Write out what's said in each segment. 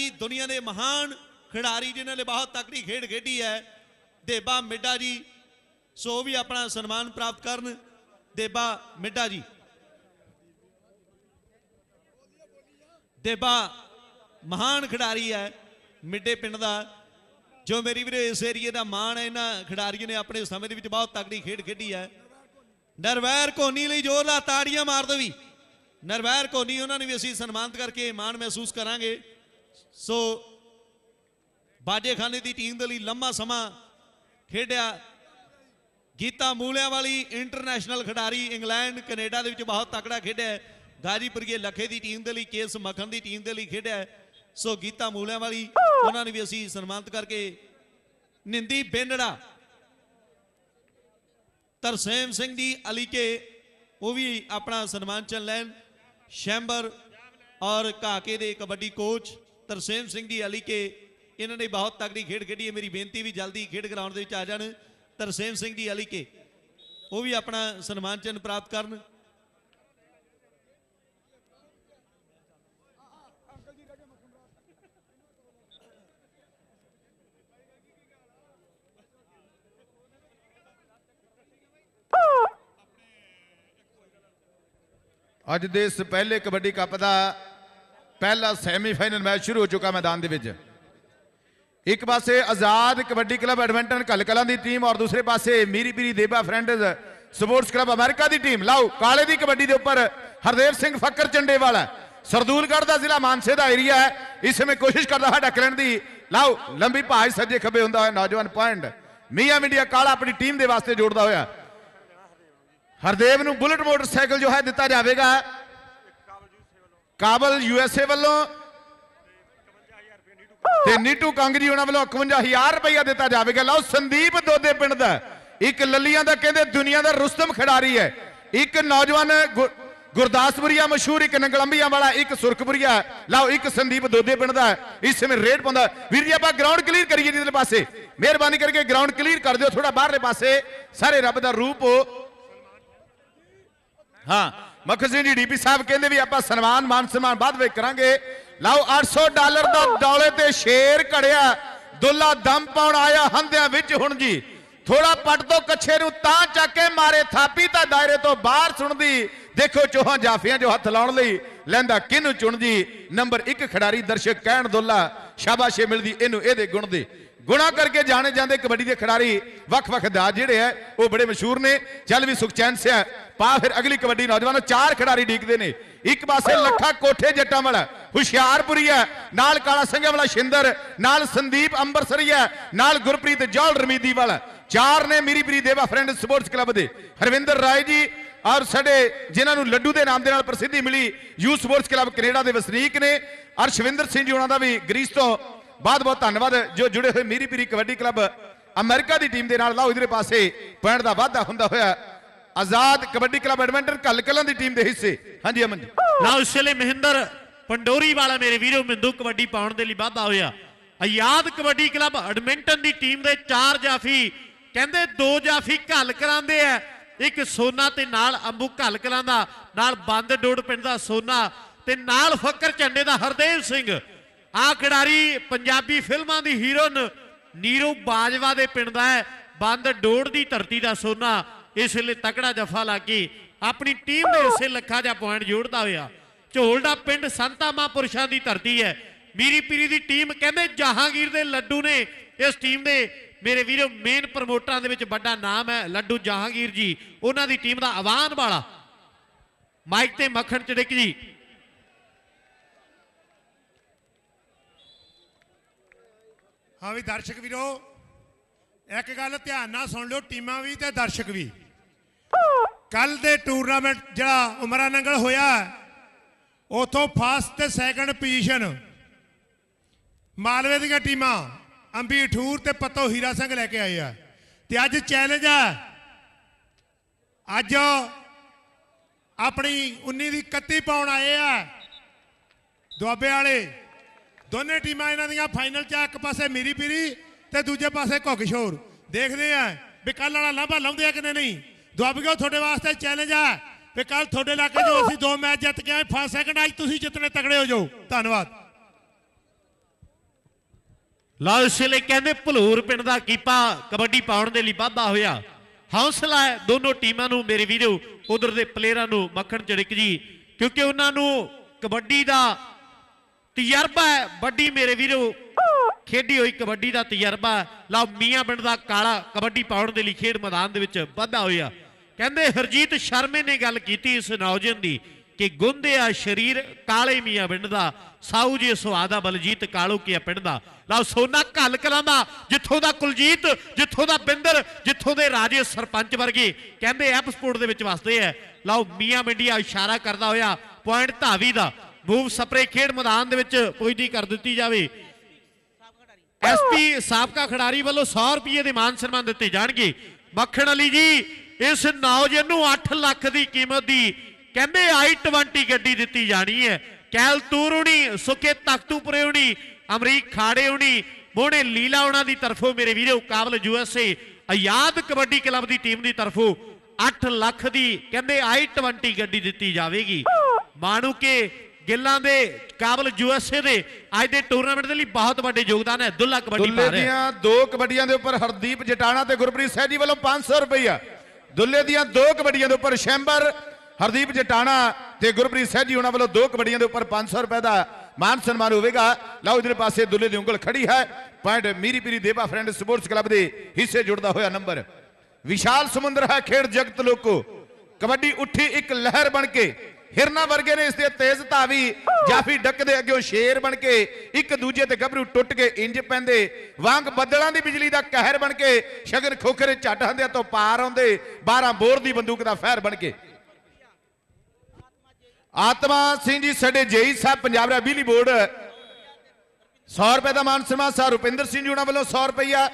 ਦੇਬਾ ਜੀ ਦੁਨੀਆ ਦੇ ਮਹਾਨ ਖਿਡਾਰੀ ਜਿਨ੍ਹਾਂ ਨੇ ਬਹੁਤ ਤਕੜੀ ਖੇਡ ਖੇਡੀ ਹੈ, ਦੇਬਾ ਮਿੱਡਾ ਜੀ, ਸੋ ਵੀ ਆਪਣਾ ਸਨਮਾਨ ਪ੍ਰਾਪਤ ਕਰਨ। ਦੇਬਾ ਮਿੱਡਾ ਜੀ। ਦੇਬਾ ਮਹਾਨ ਖਿਡਾਰੀ ਹੈ, ਮਿੱਡੇ ਪਿੰਡ ਦਾ, ਜੋ ਮੇਰੀ ਵੀਰੇ ਇਸ ਏਰੀਏ ਦਾ ਮਾਣ ਹੈ, ਇਹਨਾਂ ਖਿਡਾਰੀਆਂ ਨੇ ਆਪਣੇ ਸਮੇਂ ਦੇ ਵਿੱਚ ਬਹੁਤ ਤਕੜੀ ਖੇਡ ਖੇਡੀ ਹੈ। ਨਰਵੈਰ ਕੋਨੀ ਲਈ ਜ਼ੋਰਦਾਰ ਤਾੜੀਆਂ ਮਾਰ ਦੋ ਵੀ। ਨਰਵੈਰ ਕੋਨੀ ਉਹਨਾਂ ਨੂੰ ਵੀ ਅਸੀਂ ਸਨਮਾਨਿਤ ਕਰਕੇ ਮਾਣ ਮਹਿਸੂਸ ਕਰਾਂਗੇ। ਸੋ ਬਾਜੇਖਾਨੇ ਦੀ ਟੀਮ ਦੇ ਲਈ ਲੰਮਾ ਸਮਾਂ ਖੇਡਿਆ। ਗੀਤਾ ਮੂਲਿਆਂ ਵਾਲੀ ਇੰਟਰਨੈਸ਼ਨਲ ਖਿਡਾਰੀ ਇੰਗਲੈਂਡ, ਕੈਨੇਡਾ ਦੇ ਵਿੱਚ ਬਹੁਤ ਤਕੜਾ ਖੇਡਿਆ ਹੈ। ਗਾਜੀਪੁਰੀਏ ਲੱਖੇ ਦੀ ਟੀਮ ਦੇ ਲਈ, ਕੇਸ ਮੱਖਣ ਦੀ ਟੀਮ ਦੇ ਲਈ ਖੇਡਿਆ ਸੋ ਗੀਤਾ ਮੂਲਿਆਂ ਵਾਲੀ ਉਹਨਾਂ ਨੂੰ ਵੀ ਅਸੀਂ ਸਨਮਾਨਿਤ ਕਰਕੇ ਨਿੰਦੀ ਬੇਨੜਾ, ਤਰਸੇਮ ਸਿੰਘ ਦੀ ਅਲੀਕੇ, ਉਹ ਵੀ ਆਪਣਾ ਸਨਮਾਨ ਚਲ ਲੈਣ। ਸ਼ੈਂਬਰ ਔਰ ਕਾਕੇ ਦੇ ਕਬੱਡੀ ਕੋਚ ਤਰਸੇਮ ਸਿੰਘ ਜੀ ਅਲੀ ਕੇ ਇਹਨਾਂ ਨੇ ਬਹੁਤ ਤਕੜੀ ਖੇਡ ਖੇਡੀ ਹੈ। ਮੇਰੀ ਬੇਨਤੀ ਵੀ ਜਲਦੀ ਖੇਡ ਗਰਾਊਂਡ ਦੇ ਵਿੱਚ ਆ ਜਾਣ। ਤਰਸੇਮ ਸਿੰਘ ਜੀ ਅਲੀ ਕੇ ਉਹ ਵੀ ਆਪਣਾ ਸਨਮਾਨ ਚਿੰਨ੍ਹ ਪ੍ਰਾਪਤ ਕਰਨ। ਅੱਜ ਦੇ ਇਸ ਪਹਿਲੇ ਕਬੱਡੀ ਕੱਪ ਦਾ ਪਹਿਲਾ ਸੈਮੀਫਾਈਨਲ ਮੈਚ ਸ਼ੁਰੂ ਹੋ ਚੁੱਕਾ ਮੈਦਾਨ ਦੇ ਵਿੱਚ। ਇੱਕ ਪਾਸੇ ਆਜ਼ਾਦ ਕਬੱਡੀ ਕਲੱਬ ਐਡਮਿੰਟਨ ਕਲਕਲਾਂ ਦੀ ਟੀਮ ਔਰ ਦੂਸਰੇ ਪਾਸੇ Miri Piri Dewa friends sports club America ਦੀ ਟੀਮ ਲਾਓ, ਕਾਲੇ ਦੀ ਕਬੱਡੀ ਦੇ ਉੱਪਰ ਹਰਦੇਵ ਸਿੰਘ ਫੱਕਰ ਚੰਡੇਵਾਲਾ ਸਰਦੂਲਗੜ੍ਹ ਦਾ ਜ਼ਿਲ੍ਹਾ ਮਾਨਸੇ ਦਾ ਏਰੀਆ ਹੈ। ਇਸ ਸਮੇਂ ਕੋਸ਼ਿਸ਼ ਕਰਦਾ ਹੈ ਡੱਕ ਲੈਣ ਦੀ। ਲਾਓ, ਲੰਬੀ ਭਾਜ ਸੱਜੇ ਖੱਬੇ ਹੁੰਦਾ ਹੋਇਆ ਨੌਜਵਾਨ ਪੁਆਇੰਟ ਮੀਆਂ ਮੀਡੀਆ ਕਾਲਾ ਆਪਣੀ ਟੀਮ ਦੇ ਵਾਸਤੇ ਜੋੜਦਾ ਹੋਇਆ। ਹਰਦੇਵ ਨੂੰ ਬੁਲਟ ਮੋਟਰਸਾਈਕਲ ਜੋ ਹੈ ਦਿੱਤਾ ਜਾਵੇਗਾ। ਕਾਬਲ ਯੂਐਸਏ ਵੱਲੋਂ ਤੇ ਨੀਟੂ ਕੰਗ ਜੀ ਉਹਨਾਂ ਵੱਲੋਂ 51000 ਰੁਪਇਆ ਦਿੱਤਾ ਜਾਵੇਗਾ। ਲਓ, ਸੰਦੀਪ ਦੋਦੇ ਪਿੰਡ ਦਾ। ਇੱਕ ਲੱਲੀਆਂ ਦਾ ਕਹਿੰਦੇ ਦੁਨੀਆ ਦਾ ਰੁਸਤਮ ਖਿਡਾਰੀ ਹੈ। ਇੱਕ ਨੌਜਵਾਨ ਗੁਰਦਾਸਪੁਰੀਆ ਮਸ਼ਹੂਰ, ਇੱਕ ਨੰਗਲੰਬੀਆਂ ਵਾਲਾ, ਇੱਕ ਸੁਰਖਪੁਰੀਆ। ਲਓ, ਇੱਕ ਸੰਦੀਪ ਦੋਦੇ ਪਿੰਡ ਦਾ। ਇਸ ਸਮੇਂ ਰੇਡ ਪਾਉਂਦਾ। ਵੀਰ ਜੀ, ਆਪਾਂ ਗਰਾਊਂਡ ਕਲੀਅਰ ਕਰੀਏ ਜਿਹਦੇ ਪਾਸੇ। ਮਿਹਰਬਾਨੀ ਕਰਕੇ ਗਰਾਊਂਡ ਕਲੀਅਰ ਕਰ ਦਿਓ ਥੋੜਾ ਬਾਹਰਲੇ ਪਾਸੇ। ਸਾਰੇ ਰੱਬ ਦਾ ਰੂਪ ਹੋ। ਹਾਂ ਸਿੰਘ ਜੀ ਡੀਪੀ ਸਾਹਿਬ ਕਹਿੰਦੇ ਵੀ ਆਪਾਂ ਸਨਮਾਨ, ਮਾਨ ਸਨਮਾਨ ਬਾਅਦ ਵਿੱਚ ਕਰਾਂਗੇ। ਲਓ 800 ਡਾਲਰ ਦਾ ਡੌਲੇ ਤੇ ਸ਼ੇਰ ਘੜਿਆ। ਦੁੱਲਾ ਦਮ ਪਾਉਣ ਆਇਆ ਹੰਦਿਆਂ ਵਿੱਚ ਹੁਣ ਜੀ। ਥੋੜਾ ਪੱਟ ਤੋਂ ਕੱਛੇ ਨੂੰ, ਤਾਂ ਚੱਕ ਕੇ ਮਾਰੇ ਥਾਪੀ ਤਾਂ ਦਾਇਰੇ ਤੋਂ ਬਾਹਰ ਸੁਣਦੀ ਦੇਖੋ ਚੋਹਾਂ ਜਾਫੀਆਂ ਜੋ ਹੱਥ ਲਾਉਣ ਲਈ ਲੈਂਦਾ ਕਿਹਨੂੰ ਚੁਣਦੀ। ਨੰਬਰ 1 ਖਿਡਾਰੀ ਦਰਸ਼ਕ ਕਹਿਣ ਦੁੱਲਾ, ਸ਼ਾਬਾਸ਼ੇ ਮਿਲਦੀ ਇਹਨੂੰ, ਇਹਦੇ ਗੁਣ ਦੇ। ਗੁਣਾ ਕਰਕੇ ਜਾਣੇ ਜਾਂਦੇ ਕਬੱਡੀ ਦੇ ਖਿਡਾਰੀ ਵੱਖ-ਵੱਖ ਦਾ ਜਿਹੜੇ ਹੈ ਉਹ ਬੜੇ ਮਸ਼ਹੂਰ ਨੇ। ਚੱਲ ਵੀ ਸੁਖਚੈਨ ਸਿਆ, ਪਾ ਫਿਰ ਅਗਲੀ ਕਬੱਡੀ ਨੌਜਵਾਨੋ ਚਾਰ ਖਿਡਾਰੀ ਡੀਕਦੇ ਨੇ। ਇੱਕ ਪਾਸੇ ਲੱਖਾ ਕੋਠੇ ਜੱਟਾਂ ਵਾਲਾ, ਹੁਸ਼ਿਆਰਪੁਰੀ ਹੈ ਨਾਲ ਕਾਲਾ ਸਿੰਘਾਂ ਵਾਲਾ ਸ਼ਿੰਦਰ, ਨਾਲ ਸੰਦੀਪ ਅੰਬਰਸਰੀ ਹੈ ਨਾਲ ਗੁਰਪ੍ਰੀਤ ਜੌਲ ਰਮੀਦੀ ਵਾਲਾ। ਚਾਰ ਨੇ Miri Piri Dewa friend sports club ਦੇ। ਹਰਵਿੰਦਰ ਰਾਏ ਜੀ ਔਰ ਸਾਡੇ ਜਿਨ੍ਹਾਂ ਨੂੰ ਲੱਡੂ ਦੇ ਨਾਮ ਦੇ ਨਾਲ ਪ੍ਰਸਿੱਧੀ ਮਿਲੀ, ਯੂ ਸਪੋਰਟਸ ਕਲੱਬ ਕੈਨੇਡਾ ਦੇ ਵਸਨੀਕ ਨੇ। ਅਰਸ਼ਵਿੰਦਰ ਸਿੰਘ ਜੀ ਉਹਨਾਂ ਦਾ ਵੀ ਗ੍ਰੀਸ ਤੋਂ ਬਹੁਤ ਬਹੁਤ ਧੰਨਵਾਦ। ਜੋ ਜੁੜੇ ਹੋਏ ਮੀਰੀ ਪੀਰੀ ਕਬੱਡੀ ਕਲੱਬ ਅਮਰੀਕਾ ਦੀ ਟੀਮ ਦੇ ਨਾਲ ਲਾਓ ਇਧਰੇ ਪਾਸੇ ਪੁਆਇੰਟ ਦਾ ਵਾਧਾ ਹੁੰਦਾ ਹੋਇਆ। ਆਜ਼ਾਦ ਕਬੱਡੀ ਕਲੱਬ ਐਡਮਿੰਟਨ ਕਲਕਲਾਂ ਦੀ ਟੀਮ ਦੇ ਹਿੱਸੇ। ਹਾਂਜੀ ਅਮਨ ਜੀ। ਨਾ ਉਸ ਵੇਲੇ ਮਹਿੰਦਰ ਪੰਡੋਰੀ ਵਾਲਾ ਮੇਰੇ ਵੀਰੋ, ਮਿੰਦੂ ਕਬੱਡੀ ਪਾਉਣ ਦੇ ਲਈ ਵਾਧਾ ਹੋਇਆ। ਆਜ਼ਾਦ ਕਬੱਡੀ ਕਲੱਬ ਐਡਮਿੰਟਨ ਦੀ ਟੀਮ ਦੇ ਚਾਰ ਜਾਫੀ, ਕਹਿੰਦੇ ਦੋ ਜਾਫੀ ਘੱਲ ਕਰਾਂਦੇ ਆ। ਇੱਕ ਸੋਨਾ ਤੇ ਨਾਲ ਅੰਬੂ ਘੱਲ ਕਲਾਂ ਦਾ, ਨਾਲ ਬੰਦ ਡੋੜ ਪਿੰਡ ਦਾ ਸੋਨਾ ਤੇ ਨਾਲ ਫੱਕਰ ਝੰਡੇ ਦਾ ਹਰਦੇਵ ਸਿੰਘ। ਆ ਖਿਡਾਰੀ ਪੰਜਾਬੀ ਫਿਲਮਾਂ ਦੀ ਹੀਰੋਇਨ ਨੀਰੂ ਬਾਜਵਾ ਦੇ ਪਿੰਡ ਦਾ ਹੈ। ਬੰਦ ਡੋੜ ਦੀ ਧਰਤੀ ਦਾ ਸੋਨਾ ਇਸ ਵੇਲੇ ਤਕੜਾ ਜਫਾ ਲਾ ਕੇ ਆਪਣੀ ਟੀਮ ਦੇ ਹਿੱਸੇ ਲੱਖਾਂ ਦਾ ਪੁਆਇੰਟ ਜੋੜਦਾ ਹੋਇਆ। ਝੋਲਡਾ ਪਿੰਡ ਸੰਤਾ ਮਹਾਂਪੁਰਸ਼ਾਂ ਦੀ ਧਰਤੀ ਹੈ। ਮੀਰੀ ਪੀਰੀ ਦੀ ਟੀਮ ਕਹਿੰਦੇ ਜਹਾਂਗੀਰ ਦੇ ਲੱਡੂ ਨੇ। ਇਸ ਟੀਮ ਦੇ ਮੇਰੇ ਵੀਰੋ ਮੇਨ ਪ੍ਰਮੋਟਰਾਂ ਦੇ ਵਿੱਚ ਵੱਡਾ ਨਾਮ ਹੈ ਲੱਡੂ ਜਹਾਂਗੀਰ ਜੀ। ਉਹਨਾਂ ਦੀ ਟੀਮ ਦਾ ਆਵਾਨ ਵਾਲਾ। ਮਾਈਕ ਤੇ ਮੱਖਣ ਚੜਿਕ ਜੀ। ਹਾਂ ਵੀ ਦਰਸ਼ਕ ਵੀਰੋ, ਇੱਕ ਗੱਲ ਧਿਆਨ ਨਾਲ ਸੁਣ ਲਿਓ, ਟੀਮਾਂ ਵੀ ਤੇ ਦਰਸ਼ਕ ਵੀ। ਕੱਲ ਦੇ ਟੂਰਨਾਮੈਂਟ ਜਿਹੜਾ ਉਮਰਾ ਨੰਗਲ ਹੋਇਆ, ਉਥੋਂ ਫਸਟ ਤੇ ਸੈਕੰਡ ਪੋਜੀਸ਼ਨ ਮਾਲਵੇ ਦੀਆਂ ਟੀਮਾਂ ਅੰਬੀ ਠੂਰ ਤੇ ਪੱਤੋ ਹੀਰਾ ਸਿੰਘ ਲੈ ਕੇ ਆਏ ਆ। ਤੇ ਅੱਜ ਚੈਲੰਜ ਆ। ਅੱਜ ਆਪਣੀ 19 ਦੀ 31 ਪਾਉਣ ਆਏ ਆ, ਦੁਆਬੇ ਵਾਲੇ। ਦੋਨੇ ਟੀਮਾਂ ਇਹਨਾਂ ਦੀਆਂ ਫਾਈਨਲ 'ਚ ਆ, ਇੱਕ ਪਾਸੇ ਮੀਰੀ ਪੀਰੀ ਤੇ ਦੂਜੇ ਪਾਸੇ ਘੁੱਗਸ਼ੋਰ ਦੇਖਦੇ ਆ ਵੀ ਕੱਲ ਵਾਲਾ ਲਾਂਭਾ ਲਾਉਂਦੇ ਆ ਕਿ ਨਹੀਂ? ਦੁਆਬਿਓ ਤੁਹਾਡੇ ਵਾਸਤੇ ਚੈਲੰਜ ਆ। ਵੀ ਕੱਲ ਤੁਹਾਡੇ ਇਲਾਕੇ 'ਚੋਂ ਅਸੀਂ ਦੋ ਮੈਚ ਜਿੱਤ ਕੇ ਆਏ ਫਸਟ ਸੈਕੰਡ ਅੱਜ ਤੁਸੀਂ ਜਿੱਤਣੇ ਤਗੜੇ ਹੋ ਜਾਓ। ਧੰਨਵਾਦ। ਲਓ ਇਸ ਵੇਲੇ ਕਹਿੰਦੇ ਭਲੂਰ ਪਿੰਡ ਦਾ ਕੀਪਾ ਕਬੱਡੀ ਪਾਉਣ ਦੇ ਲਈ ਵਾਧਾ ਹੋਇਆ। ਹੌਸਲਾ ਹੈ ਦੋਨੋਂ ਟੀਮਾਂ ਨੂੰ ਮੇਰੇ ਵੀਰੋ। ਉਧਰ ਦੇ ਪਲੇਅਰਾਂ ਨੂੰ ਮੱਖਣ ਚੜਿਕ ਜੀ ਕਿਉਂਕਿ ਉਹਨਾਂ ਨੂੰ ਕਬੱਡੀ ਦਾ ਤਜਰਬਾ ਹੈ, ਵੱਡੀ ਮੇਰੇ ਵੀਰੋ। ਖੇਡੀ ਹੋਈ ਕਬੱਡੀ ਦਾ ਤਜਰਬਾ ਹੈ। ਲਓ, ਮੀਆਂ ਪਿੰਡ ਦਾ ਕਾਲਾ ਕਬੱਡੀ ਪਾਉਣ ਦੇ ਲਈ ਖੇਡ ਮੈਦਾਨ ਦੇ ਵਿੱਚ ਵਾਧਾ ਹੋਇਆ। ਕਹਿੰਦੇ ਹਰਜੀਤ ਸ਼ਰਮੇ ਨੇ ਗੱਲ ਕੀਤੀ ਇਸ ਨੌਜਵਾਨ ਦੀ ਕਿ ਗੁੰਦਿਆ ਸ਼ਰੀਰ ਕਾਲੇ ਮੀਆਂ ਪਿੰਡ ਦਾ, ਸਾਊ ਜੇ ਸੁਹਾਦਾ ਬਲਜੀਤ ਕਾਲੋ ਕੀ ਪਿੰਡ ਦਾ। ਲਓ, ਸੋਨਾ ਘੱਲ ਕਲਾਂ ਦਾ, ਜਿੱਥੋਂ ਦਾ ਕੁਲਜੀਤ, ਜਿੱਥੋਂ ਦਾ ਬਿੰਦਰ, ਜਿੱਥੋਂ ਦੇ ਰਾਜੇ ਸਰਪੰਚ ਵਰਗੇ। ਕਹਿੰਦੇ ਐਪਸਪੋਰਟ ਦੇ ਵਿੱਚ ਵਸਦੇ ਐ ਲਓ, ਮੀਆਂ ਮਿੰਡੀਆ ਇਸ਼ਾਰਾ ਕਰਦਾ ਹੋਇਆ, ਪੁਆਇੰਟ ਧਾਵੀ ਦਾ। ਮੂਵ ਸਪਰੇ ਖੇਡ ਮੈਦਾਨ ਦੇ ਵਿੱਚ ਪੁੱਜਦੀ ਕਰ ਦਿੱਤੀ ਜਾਵੇ। ਐਸਪੀ ਸਾਬਕਾ ਖਿਡਾਰੀ ਵੱਲੋਂ 100 ਰੁਪਏ ਦੇ ਮਾਨ ਸਨਮਾਨ ਦਿੱਤੇ ਜਾਣਗੇ। ਮੱਖਣ ਅਲੀ ਜੀ, ਇਸ ਨੌਜਵਾਨ ਨੂੰ 8 ਲੱਖ ਦੀ ਕੀਮਤ ਦੀ ਕਹਿੰਦੇ i20 ਗੱਡੀ ਦਿੱਤੀ ਜਾਣੀ ਹੈ। ਕੈਲ ਤੂਰੁਣੀ ਸੁੱਕੇ ਅਮਰੀਕ ਖਾੜੇ ਹੁਣੀ ਮੋਹਣੇ ਲੀਲਾ ਉਹਨਾਂ ਦੀ ਤਰਫੋਂ ਮੇਰੇ ਵੀਰੋ, ਕਾਬਲ ਯੂਐਸਏ ਆਜ਼ਾਦ ਕਬੱਡੀ ਕਲੱਬ ਦੀ ਟੀਮ ਦੀ ਤਰਫੋਂ 8 ਲੱਖ ਦੀ ਕਹਿੰਦੇ i20 ਗੱਡੀ ਦਿੱਤੀ ਜਾਵੇਗੀ। ਮਾਣੂ ਕੇ ਗਿੱਲਾਂ ਦੇ ਕਾਬਲ ਯੂਐਸਏ ਦੇ। ਅੱਜ ਦੇ ਟੂਰਨਾਮੈਂਟ ਦੇ ਲਈ ਬਹੁਤ ਵੱਡੇ ਯੋਗਦਾਨ ਹੈ ਦੁੱਲਾ ਕਬੱਡੀ ਦੁੱਲੇ ਪਾ ਰਿਹਾ ਦੀਆਂ ਦੋ ਕਬੱਡੀਆਂ ਦੇ ਉੱਪਰ ਹਰਦੀਪ ਜਟਾਣਾ ਤੇ ਗੁਰਪ੍ਰੀਤ ਸਹਿਜੀ ਵੱਲੋਂ 500 ਰੁਪਈਆ ਦੁੱਲੇ ਦੀਆਂ ਦੋ ਕਬੱਡੀਆਂ ਦੇ ਉੱਪਰ ਸ਼ੈਂਬਰ ਹਰਦੀਪ ਜਟਾਣਾ ਤੇ ਗੁਰਪ੍ਰੀਤ ਸਹਿਜੀ ਉਹਨਾਂ ਵੱਲੋਂ ਦੋ ਕਬੱਡੀਆਂ ਦੇ ਉੱਪਰ 500 ਰੁਪਏ ਦਾ ਮਾਨ ਸਨਮਾਨ ਹੋਵੇਗਾ। ਲਓ ਇਧਰ ਪਾਸੇ ਦੁੱਲੇ ਦੀ ਉਂਗਲ ਖੜੀ ਹੈ। Point Miri Piri Dewa friend sports club ਦੇ ਹਿੱਸੇ ਜੁੜਦਾ ਹੋਇਆ ਨੰਬਰ ਵਿਸ਼ਾਲ ਸਮੁੰਦਰ ਹੈ ਖੇਡ ਜਗਤ ਲੋਕੋ। ਕਬੱਡੀ ਉੱਠੀ ਇੱਕ ਲਹਿਰ ਬਣ ਕੇ ਹਿਰਨਾ ਵਰਗੇ ਨੇ ਇਸ ਦੇ ਤੇਜ਼ ਧਾਵੀ ਜਾਫੀ ਡੱਕ ਦੇ ਅੱਗੇ ਸ਼ੇਰ ਬਣ ਕੇ ਇੱਕ ਦੂਜੇ ਤੇ ਗੱਭਰੂ ਟੁੱਟ ਕੇ ਇੰਜ ਪੈਂਦੇ। ਵਾਂਗ ਬੱਦਲਾਂ ਦੀ ਬਿਜਲੀ ਦਾ ਕਹਿਰ ਬਣ ਕੇ ਸ਼ਗਨ ਖੋਖਰੇ ਝੱਟ ਹੰਦਿਆਂ ਤੋਂ ਪਾਰ ਆਉਂਦੇ। 12 ਬੋਰ ਦੀ ਬੰਦੂਕ ਦਾ ਫੈਰ ਬਣ ਕੇ। ਆਤਮਾ ਸਿੰਘ ਜੀ, ਸਾਡੇ ਜੇਈ ਸਾਹਿਬ, ਪੰਜਾਬ ਦਾ ਬਿਜਲੀ ਬੋਰਡ। 100 ਰੁਪਏ ਦਾ ਮਾਨ ਸਨਮਾਨ ਸਰ ਰੁਪਿੰਦਰ ਸਿੰਘ ਜੀ ਉਹਨਾਂ ਵੱਲੋਂ 100 ਰੁਪਈਆ।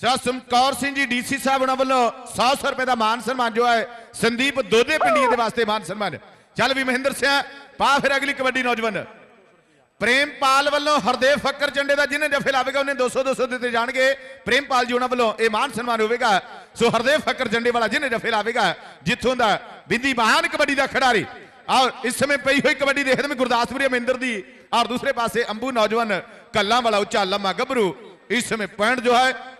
ਸਰ, ਸਮਕੌਰ ਸਿੰਘ ਜੀ ਡੀਸੀ ਸਾਹਿਬ ਉਹਨਾਂ ਵੱਲੋਂ 100 100 ਰੁਪਏ ਦਾ ਮਾਨ ਸਨਮਾਨ ਜੋ ਹੈ, ਸੰਦੀਪ ਦੋਦੇ ਪਿੰਡੀਆਂ ਦੇ ਵਾਸਤੇ ਮਾਨ ਸਨਮਾਨ। ਚੱਲ ਵੀ ਮਹਿੰਦਰ ਸਿੰਘ, ਪਾ ਫਿਰ ਅਗਲੀ ਕਬੱਡੀ ਨੌਜਵਾਨ। ਪ੍ਰੇਮਪਾਲ ਵੱਲੋਂ ਹਰਦੇਵ ਫੱਕਰ ਚੰਡੇ ਦਾ ਜਿਹਨੇ ਜਫੇ ਲਾਵੇਗਾ, ਉਹਨੇ 200 200 ਦਿੱਤੇ ਜਾਣਗੇ। ਪ੍ਰੇਮਪਾਲ ਜੀ ਉਹਨਾਂ ਵੱਲੋਂ ਇਹ ਮਾਨ ਸਨਮਾਨ ਹੋਵੇਗਾ। ਸੋ ਹਰਦੇਵ ਫੱਕਰ ਚੰਡੇ ਵਾਲਾ ਜਿਹਨੇ ਜਫੇ ਲਾਵੇਗਾ, ਜਿੱਥੋਂ ਦਾ ਬਿੰਦੀ ਮਹਾਨ ਕਬੱਡੀ ਦਾ ਖਿਡਾਰੀ। ਔਰ ਇਸ ਸਮੇਂ ਪਈ ਹੋਈ ਕਬੱਡੀ ਦੇਖਦੇ ਮੈਂ ਗੁਰਦਾਸਪੁਰੀ ਅਮਿੰਦਰ ਦੀ, ਔਰ ਦੂਸਰੇ ਪਾਸੇ ਅੰਬੂ ਨੌਜਵਾਨ, ਕੱਲਾਂ ਵਾਲਾ ਉੱਚਾ ਲੰਮਾ ਗੱਭਰੂ ਇਸ ਸਮੇਂ ਪੁਆਇੰਟ ਜੋ ਹੈ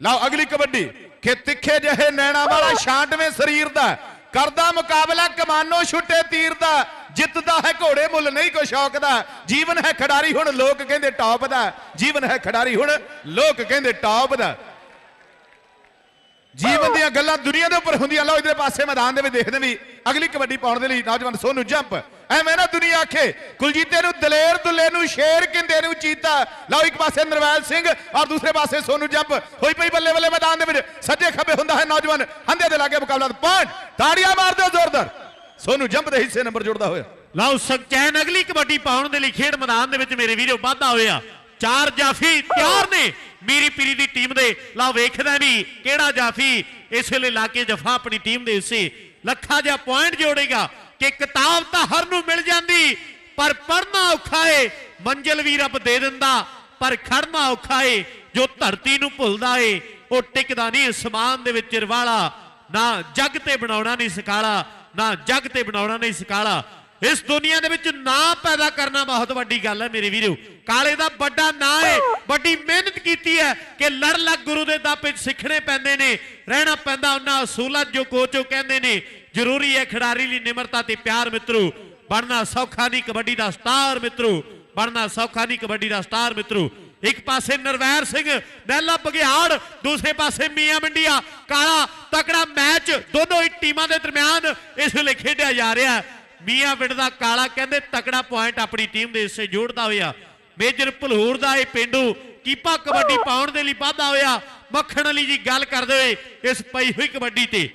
ਲਓ ਅਗਲੀ ਕਬੱਡੀ। ਕਿ ਤਿੱਖੇ ਜਿਹੇ ਨੈਣਾ ਵਾਲਾ 96ਵੇਂ ਸਰੀਰ ਦਾ, ਕਰਦਾ ਮੁਕਾਬਲਾ ਕਮਾਨੋ ਛੁੱਟੇ ਤੀਰ ਦਾ, ਜਿੱਤਦਾ ਹੈ ਘੋੜੇ ਮੁੱਲ ਨਹੀਂ ਕੋ ਸ਼ੌਕ ਦਾ, ਜੀਵਨ ਹੈ ਖਿਡਾਰੀ ਹੁਣ ਲੋਕ ਕਹਿੰਦੇ ਟੌਪ ਦਾ, ਜੀਵਨ ਹੈ ਖਿਡਾਰੀ ਹੁਣ ਲੋਕ ਕਹਿੰਦੇ ਟੌਪ ਦਾ। ਜੀਵਨ ਦੀਆਂ ਗੱਲਾਂ ਦੁਨੀਆ ਦੇ ਉੱਪਰ ਹੁੰਦੀਆਂ, ਲਓ ਇਧਰੇ ਪਾਸੇ ਮੈਦਾਨ ਦੇ ਵਿੱਚ ਦੇਖਦੇ ਵੀ ਅਗਲੀ ਕਬੱਡੀ ਪਾਉਣ ਦੇ ਲਈ ਨੌਜਵਾਨ ਸੋਨੂ ਜੰਪ। ਐਵੇਂ ਨਾ ਦੁਨੀਆ ਆਖੇ, ਕੁਲਜੀਤੇ ਨੂੰ ਦਲੇਰ ਦੁੱਲੇ ਨੂੰ ਸ਼ੇਰ ਕਿੰਦੇ ਨੂੰ ਚੀਤਾ। ਲਓ ਇੱਕ ਪਾਸੇ ਨਰਵੈਲ ਸਿੰਘ ਔਰ ਦੂਸਰੇ ਪਾਸੇ ਸੋਨੂ ਜੰਪ। ਹੋਈ ਪਈ ਬੱਲੇ ਬੱਲੇ ਮੈਦਾਨ ਦੇ ਵਿੱਚ ਸੱਜੇ ਖੱਬੇ ਹੁੰਦਾ ਹੈ ਨੌਜਵਾਨ ਹੰਦੇ ਦੇ ਲਾਗੇ ਮੁਕਾਬਲਾ ਪੁਆਇੰਟ ਤਾੜੀਆਂ ਮਾਰ ਦਿਓ ਜ਼ੋਰਦਾਰ। ਸੋਨੂ ਜੰਪ ਦੇ ਹਿੱਸੇ ਨੰਬਰ ਜੁੜਦਾ ਹੋਇਆ। ਲਓ ਸਕਚੈਨ ਅਗਲੀ ਕਬੱਡੀ ਪਾਉਣ ਦੇ ਲਈ ਖੇਡ ਮੈਦਾਨ ਦੇ ਵਿੱਚ ਮੇਰੇ ਵੀਰੋ ਵਾਧਾ ਹੋਇਆ। ਚਾਰ ਜਾਫੀ ਤਿਆਰ ਨੇ। ਮੀਰੀ ਪੀਰੀ ਦੀ ਟੀਮ ਦੇ ਲਓ ਵੇਖਦਾ ਵੀ ਕਿਹੜਾ ਜਾਫੀ ਇਸ ਵੇਲੇ ਲਾ ਕੇ ਜਫਾ ਆਪਣੀ ਟੀਮ ਦੇ ਹਿੱਸੇ ਲੱਖਾ ਜਿਹਾ ਪੁਆਇੰਟ ਜੋੜੇਗਾ ਕਿ ਕਿਤਾਬ ਤਾਂ ਹਰ ਨੂੰ ਮਿਲ ਜਾਂਦੀ, ਪਰ ਪੜਨਾ ਔਖਾ ਏ, ਮੰਜ਼ਿਲ ਵੀ ਰੱਬ ਦੇ ਦਿੰਦਾ, ਪਰ ਖੜਨਾ ਔਖਾ ਏ, ਜੋ ਧਰਤੀ ਨੂੰ ਭੁੱਲਦਾ ਏ, ਉਹ ਟਿਕਦਾ ਨਹੀਂ ਅਸਮਾਨ ਦੇ ਵਿੱਚ ਰਵਾਲਾ, ਨਾ ਜੱਗ ਤੇ ਬਣਾਉਣਾ ਨਹੀਂ ਸਿਕਾਲਾ, ਨਾ ਜੱਗ ਤੇ ਬਣਾਉਣਾ ਨਹੀਂ ਸਿਕਾਲਾ। ਇਸ ਦੁਨੀਆ ਦੇ ਵਿੱਚ ਨਾਂ ਪੈਦਾ ਕਰਨਾ ਬਹੁਤ ਵੱਡੀ ਗੱਲ ਹੈ ਮੇਰੇ ਵੀਰੋ। ਕਾਲੇ ਦਾ ਵੱਡਾ ਨਾਂ ਹੈ ਵੱਡੀ ਮਿਹਨਤ ਕੀਤੀ ਹੈ ਕਿ ਲੜ ਲੱਗ ਗੁਰੂ ਦੇ ਦਾਪੇ 'ਚ ਸਿੱਖਣੇ ਪੈਂਦੇ ਨੇ, ਰਹਿਣਾ ਪੈਂਦਾ ਉਹਨਾਂ ਅਸੂਲਾਂ ਜੋ ਕੋਚੋ ਕਹਿੰਦੇ ਨੇ। ਜ਼ਰੂਰੀ ਹੈ ਖਿਡਾਰੀ ਲਈ ਨਿਮਰਤਾ ਤੇ ਪਿਆਰ ਮਿੱਤਰੋ, ਬਣਨਾ ਸੌਖਾ ਨਹੀਂ ਕਬੱਡੀ ਦਾ ਸਟਾਰ ਮਿੱਤਰੋ, ਬਣਨਾ ਸੌਖਾ ਨਹੀਂ ਕਬੱਡੀ ਦਾ ਸਟਾਰ ਮਿੱਤਰੋ। ਇੱਕ ਪਾਸੇ ਨਰਵੈਰ ਸਿੰਘ ਨਹਿਲਾ ਬਗਿਆੜ ਦੂਸਰੇ ਪਾਸੇ ਮੀਆਂ ਮੰਡੀਆ, ਕਾਲਾ ਤਕੜਾ ਮੈਚ, ਦੋਨੋਂ ਹੀ ਟੀਮਾਂ ਦੇ ਦਰਮਿਆਨ ਇਸ ਵੇਲੇ ਖੇਡਿਆ ਜਾ ਰਿਹਾ ਹੈ। ਮੀਆਂ ਪਿੰਡ ਦਾ ਕਾਲਾ ਕਹਿੰਦੇ ਤਕੜਾ ਪੁਆਇੰਟ ਆਪਣੀ ਟੀਮ ਦੇ ਹਿੱਸੇ ਜੋੜਦਾ ਹੋਇਆ। ਮੇਜਰ ਭਲੂਰ ਦਾ ਇਹ ਪਿੰਡੂ ਕੀਪਾ ਕਬੱਡੀ ਪਾਉਣ ਦੇ ਲਈ ਵਾਧਾ ਹੋਇਆ। ਮੱਖਣ ਅਲੀ ਜੀ ਗੱਲ ਕਰਦੇ ਹੋਏ ਇਸ ਪਈ ਹੋਈ ਕਬੱਡੀ ਤੇ।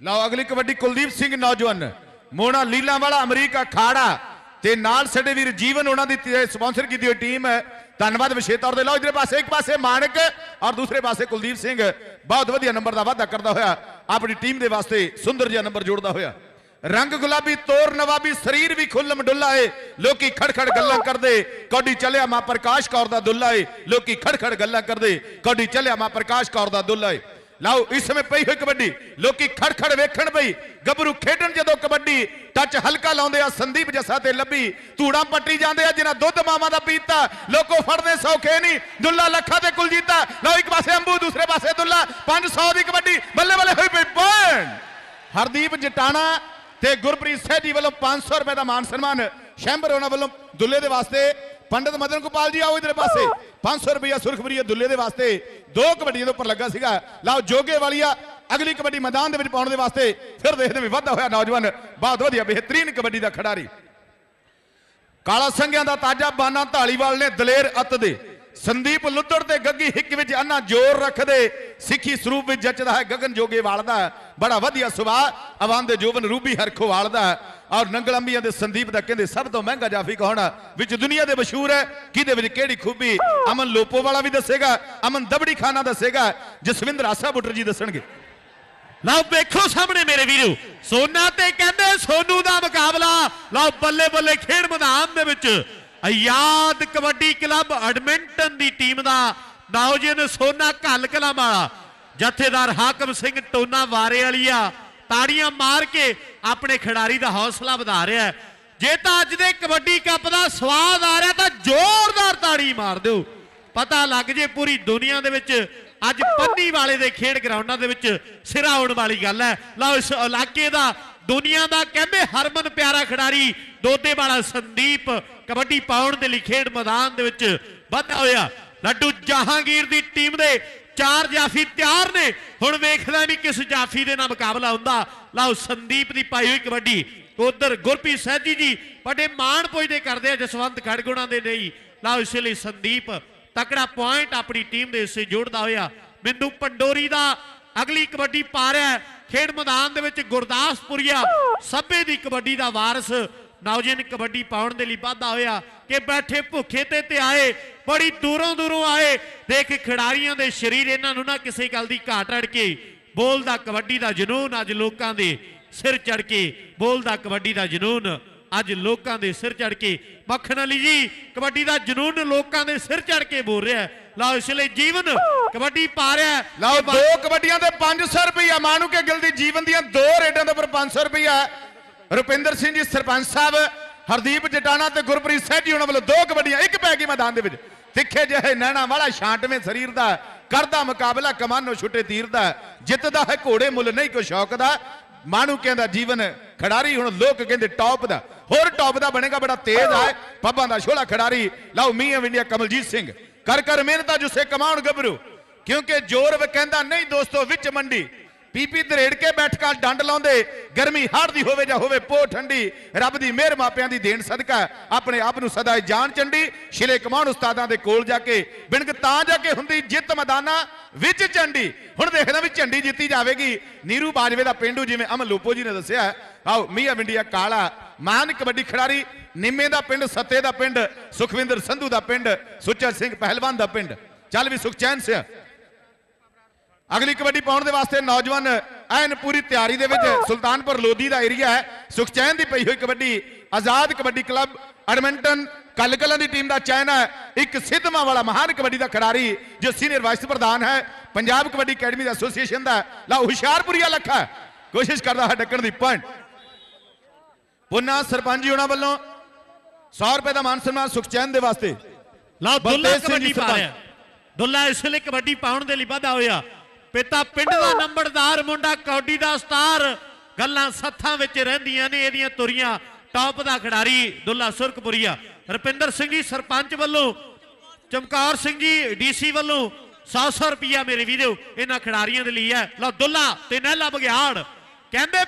ਲਓ, ਅਗਲੀ ਕਬੱਡੀ ਕੁਲਦੀਪ ਸਿੰਘ ਨੌਜਵਾਨ। ਮੋਣਾ ਲੀਲਾ ਵਾਲਾ ਅਮਰੀਕਾ ਖਾੜਾ ਤੇ ਨਾਲ ਸਾਡੇ ਵੀਰ ਜੀਵਨ ਉਹਨਾਂ ਦੀ ਸਪਾਂਸਰ ਕੀਤੀ ਹੋਈ ਟੀਮ ਹੈ। ਧੰਨਵਾਦ ਵਿਸ਼ੇਸ਼ ਤੌਰ ਤੇ। ਲਓ ਇਧਰੇ ਪਾਸੇ, ਇੱਕ ਪਾਸੇ ਮਾਨਕ ਔਰ ਦੂਸਰੇ ਪਾਸੇ ਕੁਲਦੀਪ ਸਿੰਘ। ਬਹੁਤ ਵਧੀਆ ਨੰਬਰ ਦਾ ਵਾਧਾ ਕਰਦਾ ਹੋਇਆ। ਆਪਣੀ ਟੀਮ ਦੇ ਵਾਸਤੇ ਸੁੰਦਰ ਜਿਹਾ ਨੰਬਰ ਜੋੜਦਾ ਹੋਇਆ। ਰੰਗ ਗੁਲਾਬੀ ਤੋਰ ਨਵਾਬੀ ਸਰੀਰ ਵੀ ਖੁੱਲਮ ਡੁੱਲਾ ਏ। ਲੋਕੀ ਖੜਖੜ ਗੱਲਾਂ ਕਰਦੇ। ਕੌਡੀ ਚੱਲਿਆ ਮਾ ਪ੍ਰਕਾਸ਼ ਕੌਰ ਦਾ ਦੁੱਲਾ ਏ। ਲੋਕੀ ਖੜਖੜ ਗੱਲਾਂ ਕਰਦੇ। ਕੌਡੀ ਚੱਲਿਆ ਮਾ ਪ੍ਰਕਾਸ਼ ਕੌਰ ਦਾ ਦੁੱਲਾ ਏ। ਲਓ, ਇਸ ਸਮੇਂ ਪਈ ਹੋਈ ਕਬੱਡੀ। ਲੋਕੀ ਖੜ ਵੇਖਣ ਪਈ ਗੱਭਰੂ ਖੇਡਣ ਜਦੋਂ ਕਬੱਡੀ ਟੱਚ ਹਲਕਾ ਲਾਉਂਦੇ ਆ, ਸੰਦੀਪ ਜੱਸਾ ਤੇ ਲੱਭੀ। ਧੂੜਾਂ ਪੱਟੀ ਜਾਂਦੇ ਆ, ਜਿਨ੍ਹਾਂ ਦੁੱਧ ਮਾਮਾ ਦਾ ਪੀਤਾ। ਲੋਕੋ ਫੜਦੇ ਸੌਖੇ ਨਹੀਂ। ਦੁੱਲਾ ਲੱਖਾ ਤੇ ਕੁਲਜੀਤਾ ਲਓ, ਇੱਕ ਪਾਸੇ ਅੰਬੂ, ਦੂਸਰੇ ਪਾਸੇ ਦੁੱਲਾ। 500 ਦੀ ਕਬੱਡੀ। ਬੱਲੇ ਬੱਲੇ ਹੋਈ ਪਈ ਪੁਆਇੰਟ ਹਰਦੀਪ ਜਟਾਣਾ ਤੇ ਗੁਰਪ੍ਰੀਤ ਸਹਿਜੀ ਵੱਲੋਂ 500 ਰੁਪਏ ਦਾ ਮਾਨ ਸਨਮਾਨ, ਸ਼ੈਂਬਰ ਉਹਨਾਂ ਵੱਲੋਂ ਦੁੱਲੇ ਦੇ ਵਾਸਤੇ ਪੰਡਤ ਮਦਨ ਗੋਪਾਲ ਜੀ ਆਓ ਇਧਰ ਪਾਸੇ। 500 ਰੁਪਏ ਸੁਰਖਬਰੀਏ ਦੁੱਲੇ ਦੇ ਵਾਸਤੇ। ਦੋ ਕਬੱਡੀਆਂ ਦੇ ਉੱਪਰ ਲੱਗਾ ਸੀਗਾ। ਲਓ, ਜੋਗੇ ਵਾਲੀਆ ਅਗਲੀ ਕਬੱਡੀ ਮੈਦਾਨ ਦੇ ਵਿੱਚ ਪਾਉਣ ਦੇ ਵਾਸਤੇ ਫਿਰ ਦੇਖਦੇ ਵੀ ਵਾਧਾ ਹੋਇਆ ਨੌਜਵਾਨ। ਬਹੁਤ ਵਧੀਆ, ਬਿਹਤਰੀਨ ਕਬੱਡੀ ਦਾ ਖਿਡਾਰੀ। ਕਾਲਾ ਸੰਘਿਆਂ ਦਾ ਤਾਜਾ ਬਾਨਾ ਢਾਲੀਵਾਲ ਨੇ ਦਲੇਰ ਅੱਤ ਦੇ। ਸੰਦੀਪ ਲੁੱਦੜ ਤੇ ਗੱਗੀ ਹਿੱਕ ਵਿੱਚ ਅੰਨਾ ਜ਼ੋਰ ਰੱਖਦੇ, ਸਿੱਖੀ ਸਰੂਪ ਵਿੱਚ ਜੱਚਦਾ ਹੈ, ਗਗਨ ਜੋਗੇਵਾਲ ਦਾ ਬੜਾ ਵਧੀਆ ਸੁਭਾਅ ਅਵਾਨ ਦੇ ਜੋਬਨ ਰੂਬੀ ਹਰਖੋਵਾਲ ਦਾ ਔਰ ਨੰਗਲ ਦੇ ਸੰਦੀਪ ਦਾ ਕਹਿੰਦੇ, ਸਭ ਤੋਂ ਮਹਿੰਗਾ ਜਾਫੀ ਕੌਣ ਵਿੱਚ ਦੁਨੀਆ ਦੇ ਮਸ਼ਹੂਰ ਹੈ, ਕਿਹਦੇ ਵਿੱਚ ਕਿਹੜੀ ਖੂਬੀ? ਅਮਨ ਲੋਪੋ ਵਾਲਾ ਵੀ ਦੱਸੇਗਾ, ਅਮਨ ਦਬੜੀ ਖਾਨਾ ਦੱਸੇਗਾ, ਜਸਵਿੰਦਰ ਆਸਾ ਬੁੱਟਰ ਜੀ ਦੱਸਣਗੇ। ਲਓ ਵੇਖੋ ਸਾਹਮਣੇ ਮੇਰੇ ਵੀਰੋ, ਸੋਨਾ ਤੇ ਕਹਿੰਦੇ ਸੋਨੂ ਦਾ ਮੁਕਾਬਲਾ, ਲਓ ਬੱਲੇ ਬੱਲੇ ਖੇਡ ਮੈਦਾਨ ਦੇ ਵਿੱਚ ਆਜ਼ਾਦ ਕਬੱਡੀ ਕਲੱਬ ਐਡਮਿੰਟਨ ਦੀ ਟੀਮ ਦਾ। ਨੌਜਵਾਨ ਸੋਨਾ ਘੱਲ ਕਲਾਂ ਵਾਲਾ। ਜਥੇਦਾਰ ਹਾਕਮ ਸਿੰਘ ਟੋਨਾ ਵਾਰੇ ਵਾਲੀਆ ਤਾੜੀਆਂ ਮਾਰ ਕੇ ਆਪਣੇ ਖਿਡਾਰੀ ਦਾ ਹੌਸਲਾ ਵਧਾ ਰਿਹਾ ਹੈ। ਜੇ ਤਾਂ ਅੱਜ ਦੇ ਕਬੱਡੀ ਕੱਪ ਦਾ ਸਵਾਦ ਆ ਰਿਹਾ ਤਾਂ ਜ਼ੋਰਦਾਰ ਤਾੜੀ ਮਾਰ ਦਿਓ। ਪਤਾ ਲੱਗ ਜੇ ਪੂਰੀ ਦੁਨੀਆ ਦੇ ਵਿੱਚ ਅੱਜ ਪੰਨੀ ਵਾਲੇ ਦੇ ਖੇਡ ਗਰਾਊਂਡਾਂ ਦੇ ਵਿੱਚ ਸਿਰਾ ਆਉਣ ਵਾਲੀ ਗੱਲ ਹੈ। ਲਓ ਇਸ ਇਲਾਕੇ ਦਾ, ਦੁਨੀਆ ਦਾ ਕਹਿੰਦੇ ਹਰਮਨ ਪਿਆਰਾ ਖਿਡਾਰੀ ਦੋਦੇ ਵਾਲਾ ਸੰਦੀਪ ਕਬੱਡੀ ਪਾਉਣ ਦੇ ਲਈ ਖੇਡ ਮੈਦਾਨ ਦੇ ਵਿੱਚ ਵਾਧਾ ਹੋਇਆ। ਲੱਡੂ ਜਹਾਂਗੀਰ ਦੀ ਟੀਮ ਦੇ ਚਾਰ ਜਾਫੀ ਤਿਆਰ ਨੇ। ਹੁਣ ਵੇਖਦਾ ਵੀ ਕਿਸ ਜਾਫੀ ਦੇ ਨਾਲ ਮੁਕਾਬਲਾ ਹੁੰਦਾ। ਲਓ ਸੰਦੀਪ ਦੀ ਪਾਈ ਹੋਈ ਕਬੱਡੀ। ਉਧਰ ਗੁਰਪ੍ਰੀਤ ਸਹਿਜੀ ਜੀ ਬੜੇ ਮਾਣ ਪੁੱਜਦੇ ਕਰਦੇ ਆ, ਜਸਵੰਤ ਖੜਗੁਣਾ ਦੇ ਲਈ ਲਓ ਇਸ ਲਈ ਸੰਦੀਪ ਤਕੜਾ ਪੁਆਇੰਟ ਆਪਣੀ ਟੀਮ ਦੇ ਹਿੱਸੇ ਜੋੜਦਾ ਹੋਇਆ। ਬਿੰਦੂ ਪੰਡੋਰੀ ਦਾ ਅਗਲੀ ਕਬੱਡੀ ਪਾ ਰਿਹਾ ਖੇਡ ਮੈਦਾਨ ਦੇ ਵਿੱਚ ਗੁਰਦਾਸਪੁਰੀਆ ਸੱਭੇ ਦੀ ਕਬੱਡੀ ਦਾ ਵਾਰਸ ਨੌਜਵਾਨ ਕਬੱਡੀ ਪਾਉਣ ਦੇ ਲਈ ਵਾਧਾ ਹੋਇਆ ਕਿ ਬੈਠੇ ਭੁੱਖੇ ਤੇ ਤੇ ਆਏ, ਬੜੀ ਦੂਰੋਂ ਦੂਰੋਂ ਆਏ ਦੇਖ, ਖਿਡਾਰੀਆਂ ਦੇ ਸਰੀਰ ਇਹਨਾਂ ਨੂੰ ਨਾ ਕਿਸੇ ਗੱਲ ਦੀ ਘਾਟ ਅੜ ਕੇ ਬੋਲਦਾ ਕਬੱਡੀ ਦਾ ਜਨੂਨ ਅੱਜ ਲੋਕਾਂ ਦੇ ਸਿਰ ਚੜ ਕੇ ਬੋਲਦਾ ਕਬੱਡੀ ਦਾ ਜਨੂਨ ਅੱਜ ਲੋਕਾਂ ਦੇ ਸਿਰ ਚੜ ਕੇ ਮੱਖਣ ਅਲੀ ਜੀ, ਕਬੱਡੀ ਦਾ ਜਨੂਨ ਲੋਕਾਂ ਦੇ ਸਿਰ ਚੜ ਕੇ ਬੋਲ ਰਿਹਾ ਹੈ। ਲਓ, ਇਸ ਲਈ ਜੀਵਨ ਕਬੱਡੀ ਪਾ ਰਿਹਾ ਹੈ। ਲਓ ਇਹ ਬਾ- ਦੋ ਕਬੱਡੀਆਂ ਤੇ 500 ਰੁਪਈਆ ਮਾਨੂ ਕੇ ਗਿਲ ਦੀ ਜੀਵਨ ਦੀਆਂ ਦੋ ਰੇਡਾਂ ਦੇ ਉੱਪਰ 500 ਰੁਪਈਆ ਰੁਪਿੰਦਰ ਸਿੰਘ ਜੀ, ਸਰਪੰਚ ਸਾਹਿਬ, ਹਰਦੀਪ ਜਟਾਣਾ ਤੇ ਗੁਰਪ੍ਰੀਤ ਸਾਹਿਬ ਜੀ ਉਹਨਾਂ ਵੱਲੋਂ ਦੋ ਕਬੱਡੀਆਂ, ਇੱਕ ਪੈ ਗਈ ਮੈਦਾਨ ਦੇ ਵਿੱਚ। ਤਿੱਖੇ ਜਿਹੇ ਨੈਣਾ ਵਾਲਾ ਛਾਂਟਵੇਂ ਸਰੀਰ ਦਾ, ਕਰਦਾ ਮੁਕਾਬਲਾ, ਕਮਾਨੋ ਛੁੱਟੇ ਤੀਰ ਦਾ ਜਿੱਤਦਾ ਹੈ ਘੋੜੇ ਮੁੱਲ ਨਹੀਂ ਕੋ ਸ਼ੌਕ ਦਾ ਮਾਨੂ ਕਹਿੰਦਾ ਜੀਵਨ ਖਿਡਾਰੀ, ਹੁਣ ਲੋਕ ਕਹਿੰਦੇ ਟੌਪ ਦਾ। ਹੋਰ ਟੌਪ ਦਾ ਬਣੇਗਾ, ਬੜਾ ਤੇਜ਼ ਹੈ। ਪੱਬਾਂ ਦਾ ਛੋਲਾ ਖਿਡਾਰੀ, ਲਓ ਮੀਆਂ ਇੰਡੀਆ ਕਮਲਜੀਤ ਸਿੰਘ। ਕਰ ਕਰ ਮਿਹਨਤਾਂ ਜੁਸੇ ਕਮਾਉਣ ਗੱਭਰੂ, ਕਿਉਂਕਿ ਜੋਰ ਕਹਿੰਦਾ, ਨਹੀਂ ਦੋਸਤੋ, ਵਿੱਚ ਮੰਡੀ। ਪੀਪੀ ਦਰੇੜ ਕੇ ਬੈਠ ਕੇ ਡੰਡ ਲਾਉਂਦੇ। ਗਰਮੀ ਹੜਦੀ ਹੋਵੇ ਜਾਂ ਹੋਵੇ ਪੋ ਠੰਡੀ, ਰੱਬ ਦੀ ਮਿਹਰ ਮਾਪਿਆਂ ਦੀ ਦੇਣ ਸਦਕਾ ਆਪਣੇ ਆਪ ਨੂੰ ਸਦਾ ਜਾਨ ਚੰਡੀ। ਸ਼ਿਲੇ ਕਮਾਉਣ ਉਸਤਾਦਾਂ ਦੇ ਕੋਲ ਜਾ ਕੇ ਬਿਣਕ ਤਾਂ ਜਾ ਕੇ ਹੁੰਦੀ ਜਿੱਤ ਮੈਦਾਨਾਂ ਵਿੱਚ ਚੰਡੀ। ਹੁਣ ਦੇਖਦਾ ਵੀ ਝੰਡੀ ਜਿੱਤੀ ਜਾਵੇਗੀ। ਨੀਰੂ ਬਾਜਵੇ ਦਾ ਪਿੰਡੂ ਜਿਵੇਂ ਅਮਨ ਲੋਪੋ ਜੀ ਨੇ ਦੱਸਿਆ ਆਓ ਮੀਆਂ ਵਿੰਡੀਆ ਕਾਲਾ, ਮਾਨ ਕਬੱਡੀ ਖਿਡਾਰੀ, ਨਿੰਮੇ ਦਾ ਪਿੰਡ, ਸੱਤੇ ਦਾ ਪਿੰਡ, ਸੁਖਵਿੰਦਰ ਸੰਧੂ ਦਾ ਪਿੰਡ, ਸੁੱਚਾ ਸਿੰਘ ਪਹਿਲਵਾਨ ਦਾ ਪਿੰਡ। ਚੱਲ ਵੀ ਸੁਖਚੈਨ ਸਿੰਘ। ਅਗਲੀ ਕਬੱਡੀ ਪਾਉਣ ਦੇ ਵਾਸਤੇ ਨੌਜਵਾਨ ਐਨ ਪੂਰੀ ਤਿਆਰੀ ਦੇ ਵਿੱਚ ਸੁਲਤਾਨਪੁਰ ਲੋਧੀ ਦਾ ਏਰੀਆ ਹੈ। ਸੁਖਚੈਨ ਦੀ ਪਈ ਹੋਈ ਕਬੱਡੀ ਆਜ਼ਾਦ ਕਬੱਡੀ ਕਲੱਬ ਐਡਮਿੰਟਨ ਕਲਕਲਾਂ ਦੀ ਟੀਮ ਦਾ ਚੈਨ ਹੈ। ਇੱਕ ਸਿੱਧਵਾਂ ਵਾਲਾ ਮਹਾਨ ਕਬੱਡੀ ਦਾ ਖਿਡਾਰੀ ਜੋ ਸੀਨੀਅਰ ਵਾਈਸ ਪ੍ਰਧਾਨ ਹੈ। ਪੰਜਾਬ ਕਬੱਡੀ ਅਕੈਡਮੀ ਦਾ ਐਸੋਸੀਏਸ਼ਨ ਦਾ ਲਾ ਹੁਸ਼ਿਆਰਪੁਰੀਆ ਲੱਖਾ। ਕੋਸ਼ਿਸ਼ ਕਰਦਾ ਹੈ ਡੱਕਣ ਦੀ ਪੁਆਇੰਟ। ਪੁੰਨਾ ਸਰਪੰਚ ਜੀ ਉਹਨਾਂ ਵੱਲੋਂ 100 ਰੁਪਏ ਦਾ ਮਾਨ ਸਨਮਾਨ ਸੁਖਚੈਨ ਦੇ ਵਾਸਤੇ। ਲਓ ਦੁੱਲਾ ਕਬੱਡੀ ਪਾ। ਰਿਹਾ। ਦੁੱਲਾ ਇਸ ਲਈ ਕਬੱਡੀ ਪਾਉਣ ਦੇ ਲਈ ਵਾਧਾ ਹੋਇਆ। ਪਿਤਾ ਪਿੰਡ ਦਾ ਨੰਬਰਦਾਰ, ਮੁੰਡਾ ਕੌਡੀ ਦਾ ਸਟਾਰ ਗੱਲਾਂ ਸੱਥਾਂ ਵਿੱਚ ਰਹਿੰਦੀਆਂ ਨੇ, ਇਹਦੀਆਂ ਤੁਰੀਆਂ। ਟੌਪ ਦਾ ਖਿਡਾਰੀ ਦੁੱਲਾ ਸੁਰਖਪੁਰੀਆ। ਰੁਪਿੰਦਰ ਸਿੰਘ ਜੀ, ਸਰਪੰਚ ਵੱਲੋਂ। ਚਮਕੌਰ ਸਿੰਘ ਜੀ, ਡੀਸੀ ਵੱਲੋਂ। 100 ਰੁਪਿਆ ਮੇਰੇ ਵੀਰੋ, ਇਹਨਾਂ ਖਿਡਾਰੀਆਂ ਦੇ ਲਈ ਹੈ। ਲਓ, ਦੁੱਲਾ ਤੇ ਨਹਿਲਾ ਬਗਿਆੜ ਕਹਿੰਦੇ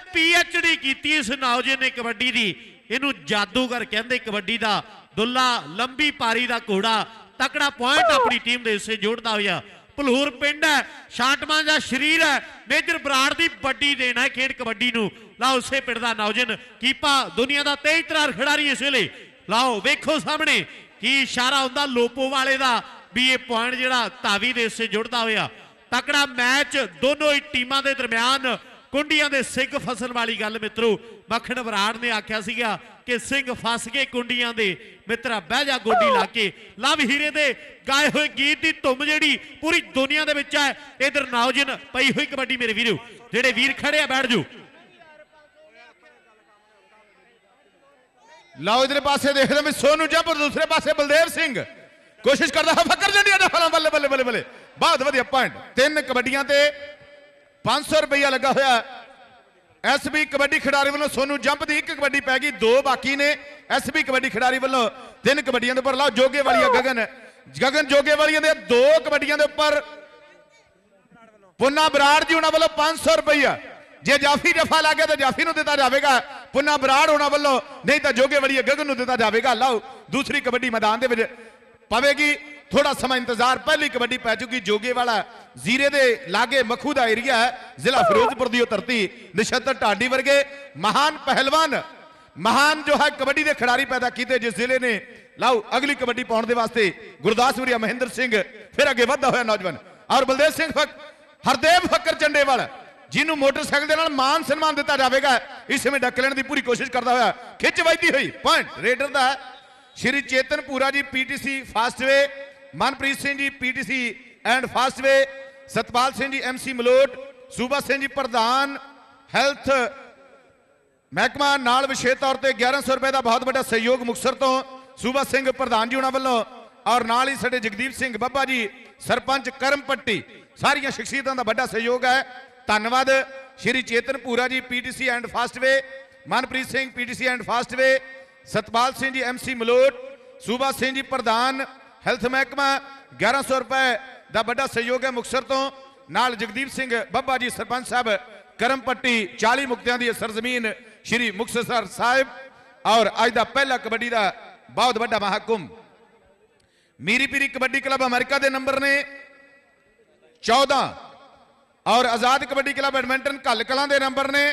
ਡੀ ਕੀਤੀ ਇਸ ਨੌਜਵਾਨ ਨੇ ਕਬੱਡੀ ਦੀ। ਇਹਨੂੰ ਜਾਦੂਗਰ ਕਹਿੰਦੇ ਕਬੱਡੀ ਦਾ। ਦੁੱਲਾ ਲੰਬੀ ਪਾਰੀ ਦਾ ਘੋੜਾ। ਤਕੜਾ ਪੁਆਇੰਟ ਆਪਣੀ ਟੀਮ ਦੇ ਹਿੱਸੇ ਜੋੜਦਾ ਹੋਇਆ। ਭਲੂਰ ਪਿੰਡ ਹੈ ਸ਼ਾਂਟਮਾਂ ਦਾ ਸ਼ਰੀਰ ਹੈ, ਮੇਜਰ ਬਰਾੜ ਦੀ ਵੱਡੀ ਦੇਣ ਹੈ ਖੇਡ ਕਬੱਡੀ ਨੂੰ। ਲਓ ਉਸੇ ਪਿੰਡ ਦਾ ਨੌਜਵਾਨ ਕੀਪਾ ਦੁਨੀਆ ਦਾ ਤੇਜ਼ ਤਰਾਰ ਖਿਡਾਰੀ ਇਸ ਵੇਲੇ। ਲਓ ਵੇਖੋ ਸਾਹਮਣੇ, ਕੀ ਇਸ਼ਾਰਾ ਹੁੰਦਾ ਲੋਪੋ ਵਾਲੇ ਦਾ, ਵੀ ਇਹ ਪੁਆਇੰਟ ਜਿਹੜਾ ਧਾਵੀ ਦੇ ਹਿੱਸੇ ਜੁੜਦਾ ਹੋਇਆ। ਤਕੜਾ ਮੈਚ ਦੋਨੋਂ ਹੀ ਟੀਮਾਂ ਦੇ ਦਰਮਿਆਨ, ਕੁੰਡੀਆਂ ਦੇ ਸਿੱਗ ਫਸਣ ਵਾਲੀ ਗੱਲ ਮਿੱਤਰੋ, ਮੱਖਣ ਬਰਾੜ ਨੇ ਆਖਿਆ ਸੀਗਾ ਕਿ ਸਿੰਘ ਫਸ ਗਏ ਕੁੰਡੀਆਂ ਦੇ। ਮਿੱਤਰਾ, ਬਹਿ ਜਾ ਗੋਡੀ ਲਾ ਕੇ। ਲਵ ਹੀਰੇ ਦੇ ਗਾਏ ਹੋਏ ਗੀਤ ਦੀ ਧੁੰਮ ਜਿਹੜੀ ਪੂਰੀ ਦੁਨੀਆ ਦੇ ਵਿੱਚ ਹੈ, ਇਧਰ ਨਾਉਜਨ ਪਈ ਹੋਈ ਕਬੱਡੀ ਮੇਰੇ ਵੀਰੋ। ਜਿਹੜੇ ਵੀਰ ਖੜੇ ਆ, ਬੈਠ ਜਾਓ। ਲਓ ਇਧਰੇ ਪਾਸੇ ਦੇਖਦੇ ਮੈਂ ਸੋਨੂ ਜੰਪਰ ਦੂਸਰੇ ਪਾਸੇ ਬਲਦੇਵ ਸਿੰਘ। ਕੋਸ਼ਿਸ਼ ਕਰਦਾ ਹੈ ਫਕਰ ਜੰਡੀਆਂ ਦਾ ਫਲਾਂ, ਬੱਲੇ ਬੱਲੇ ਬੱਲੇ ਬੱਲੇ। ਬਹੁਤ ਵਧੀਆ ਪੁਆਇੰਟ ਤਿੰਨ ਕਬੱਡੀਆਂ ਤੇ 500 ਰੁਪਈਆ ਲੱਗਾ ਹੋਇਆ। ਐਸਬੀ ਕਬੱਡੀ ਖਿਡਾਰੀ ਵੱਲੋਂ ਸੋਨੂ ਜੰਪ ਦੀ ਇੱਕ ਕਬੱਡੀ ਪੈ ਗਈ, ਦੋ ਬਾਕੀ ਨੇ। ਐਸਬੀ ਕਬੱਡੀ ਖਿਡਾਰੀ ਵੱਲੋਂ ਤਿੰਨ ਕਬੱਡੀਆਂ ਦੇ ਉੱਪਰ, ਲਾਓ ਜੋਗੇ ਵਾਲੀਆ ਗਗਨ ਗਗਨ ਜੋਗੇ ਵਾਲੀਆਂ ਦੇ ਦੋ ਕਬੱਡੀਆਂ ਦੇ ਉੱਪਰ। ਪੁੰਨਾ ਬਰਾੜ ਜੀ ਉਹਨਾਂ ਵੱਲੋਂ 500 ਰੁਪਈਆ। ਜੇ ਜਾਫੀ ਜਫਾ ਲੱਗੇ ਤਾਂ ਜਾਫੀ ਨੂੰ ਦਿੱਤਾ ਜਾਵੇਗਾ। ਪੁੰਨਾ ਬਰਾੜ ਉਹਨਾਂ ਵੱਲੋਂ, ਨਹੀਂ ਤਾਂ ਜੋਗੇ ਵਾਲੀਆ ਗਗਨ ਨੂੰ ਦਿੱਤਾ ਜਾਵੇਗਾ। ਲਾਓ, ਦੂਸਰੀ ਕਬੱਡੀ ਮੈਦਾਨ ਦੇ ਵਿੱਚ ਪਵੇਗੀ। ਥੋੜਾ ਸਮਾਂ ਇੰਤਜ਼ਾਰ, ਪਹਿਲੀ ਕਬੱਡੀ ਪੈ ਚੁੱਕੀ, ਜੋਗੇ ਵਾਲਾ ਜ਼ੀਰੇ ਦੇ ਲਾਗੇ ਮਖੂ ਦਾ ਏਰੀਆ ਹੈ, ਜ਼ਿਲ੍ਹਾ ਫਿਰੋਜ਼ਪੁਰ ਦੀ ਉਹ ਧਰਤੀ ਨਿਸ਼ਤਰ ਢਾਡੀ ਵਰਗੇ ਮਹਾਨ ਪਹਿਲਵਾਨ, ਮਹਾਨ ਜੋ ਹੈ ਕਬੱਡੀ ਦੇ ਖਿਡਾਰੀ ਪੈਦਾ ਕੀਤੇ, ਜਿਸ ਜ਼ਿਲ੍ਹੇ ਨੇ, ਲਓ, ਅਗਲੀ ਕਬੱਡੀ ਪਾਉਣ ਦੇ ਵਾਸਤੇ ਗੁਰਦਾਸਪੁਰੀਆ ਮਹਿੰਦਰ ਸਿੰਘ, ਫਿਰ ਅੱਗੇ ਵਧਦਾ ਹੋਇਆ ਨੌਜਵਾਨ, ਔਰ ਬਲਦੇਵ ਸਿੰਘ ਫਕ, ਹਰਦੇਵ ਫੱਕਰ ਚੰਡੇਵਾਲ, ਜਿਹਨੂੰ ਮੋਟਰਸਾਈਕਲ ਦੇ ਨਾਲ ਮਾਨ ਸਨਮਾਨ ਦਿੱਤਾ ਜਾਵੇਗਾ, ਇਸ ਸਮੇਂ ਡੱਕ ਲੈਣ ਦੀ ਪੂਰੀ ਕੋਸ਼ਿਸ਼ ਕਰਦਾ ਹੋਇਆ, ਖਿੱਚ ਵੱਜਦੀ ਹੋਈ point raider the Shri Chetan Pura ji PTC Fastway Manpreet Singh ji PTC and Fastway Satpal Singh ji MC Malout, ਸੂਬਾ ਸਿੰਘ ਜੀ, ਪ੍ਰਧਾਨ, ਹੈਲਥ, ਮਹਿਕਮਾ ਨਾਲ ਵਿਸ਼ੇਸ਼ ਤੌਰ ਤੇ 1100 ਰੁਪਏ ਦਾ ਬਹੁਤ ਵੱਡਾ ਸਹਿਯੋਗ ਮੁਕਸਰ ਤੋਂ ਸੂਬਾ ਸਿੰਘ ਪ੍ਰਧਾਨ ਜੀ ਉਹਨਾਂ ਵੱਲੋਂ ਔਰ ਨਾਲ ਹੀ ਸਾਡੇ ਜਗਦੀਪ ਸਿੰਘ ਬੱਬਾ ਜੀ, ਸਰਪੰਚ ਕਰਮਪੱਟੀ ਸਾਰੀਆਂ ਸ਼ਖਸੀਅਤਾਂ ਦਾ ਵੱਡਾ ਸਹਿਯੋਗ ਹੈ। ਧੰਨਵਾਦ। Shri Chetan Pura ji PTC and Fastway Manpreet Singh PTC and Fastway Satpal Singh ji MC Malout, ਸੂਬਾ ਸਿੰਘ ਜੀ, ਪ੍ਰਧਾਨ ਹੈਲਥ ਮਹਿਕਮਾ 1100 ਰੁਪਏ ਦਾ ਵੱਡਾ ਸਹਿਯੋਗ ਹੈ ਮੁਕਸਰ ਤੋਂ। ਨਾਲ ਜਗਦੀਪ ਸਿੰਘ ਬੱਬਾ ਜੀ, ਸਰਪੰਚ ਸਾਹਿਬ ਕਰਮਪੱਟੀ 40 ਮੁਕਤਿਆਂ ਦੀ ਸਰਜ਼ਮੀਨ ਸ਼੍ਰੀ ਮੁਕਤਸਰ ਸਾਹਿਬ। ਔਰ ਅੱਜ ਦਾ ਪਹਿਲਾ ਕਬੱਡੀ ਦਾ ਬਹੁਤ ਵੱਡਾ ਮਹਾਕੁੰਭ। ਮੀਰੀ ਪੀਰੀ ਕਬੱਡੀ ਕਲੱਬ ਅਮਰੀਕਾ ਦੇ ਨੰਬਰ ਨੇ। 14 ਔਰ ਆਜ਼ਾਦ ਕਬੱਡੀ ਕਲੱਬ ਬੈਡਮਿੰਟਨ ਘੱਲ ਕਲਾਂ ਦੇ ਨੰਬਰ ਨੇ।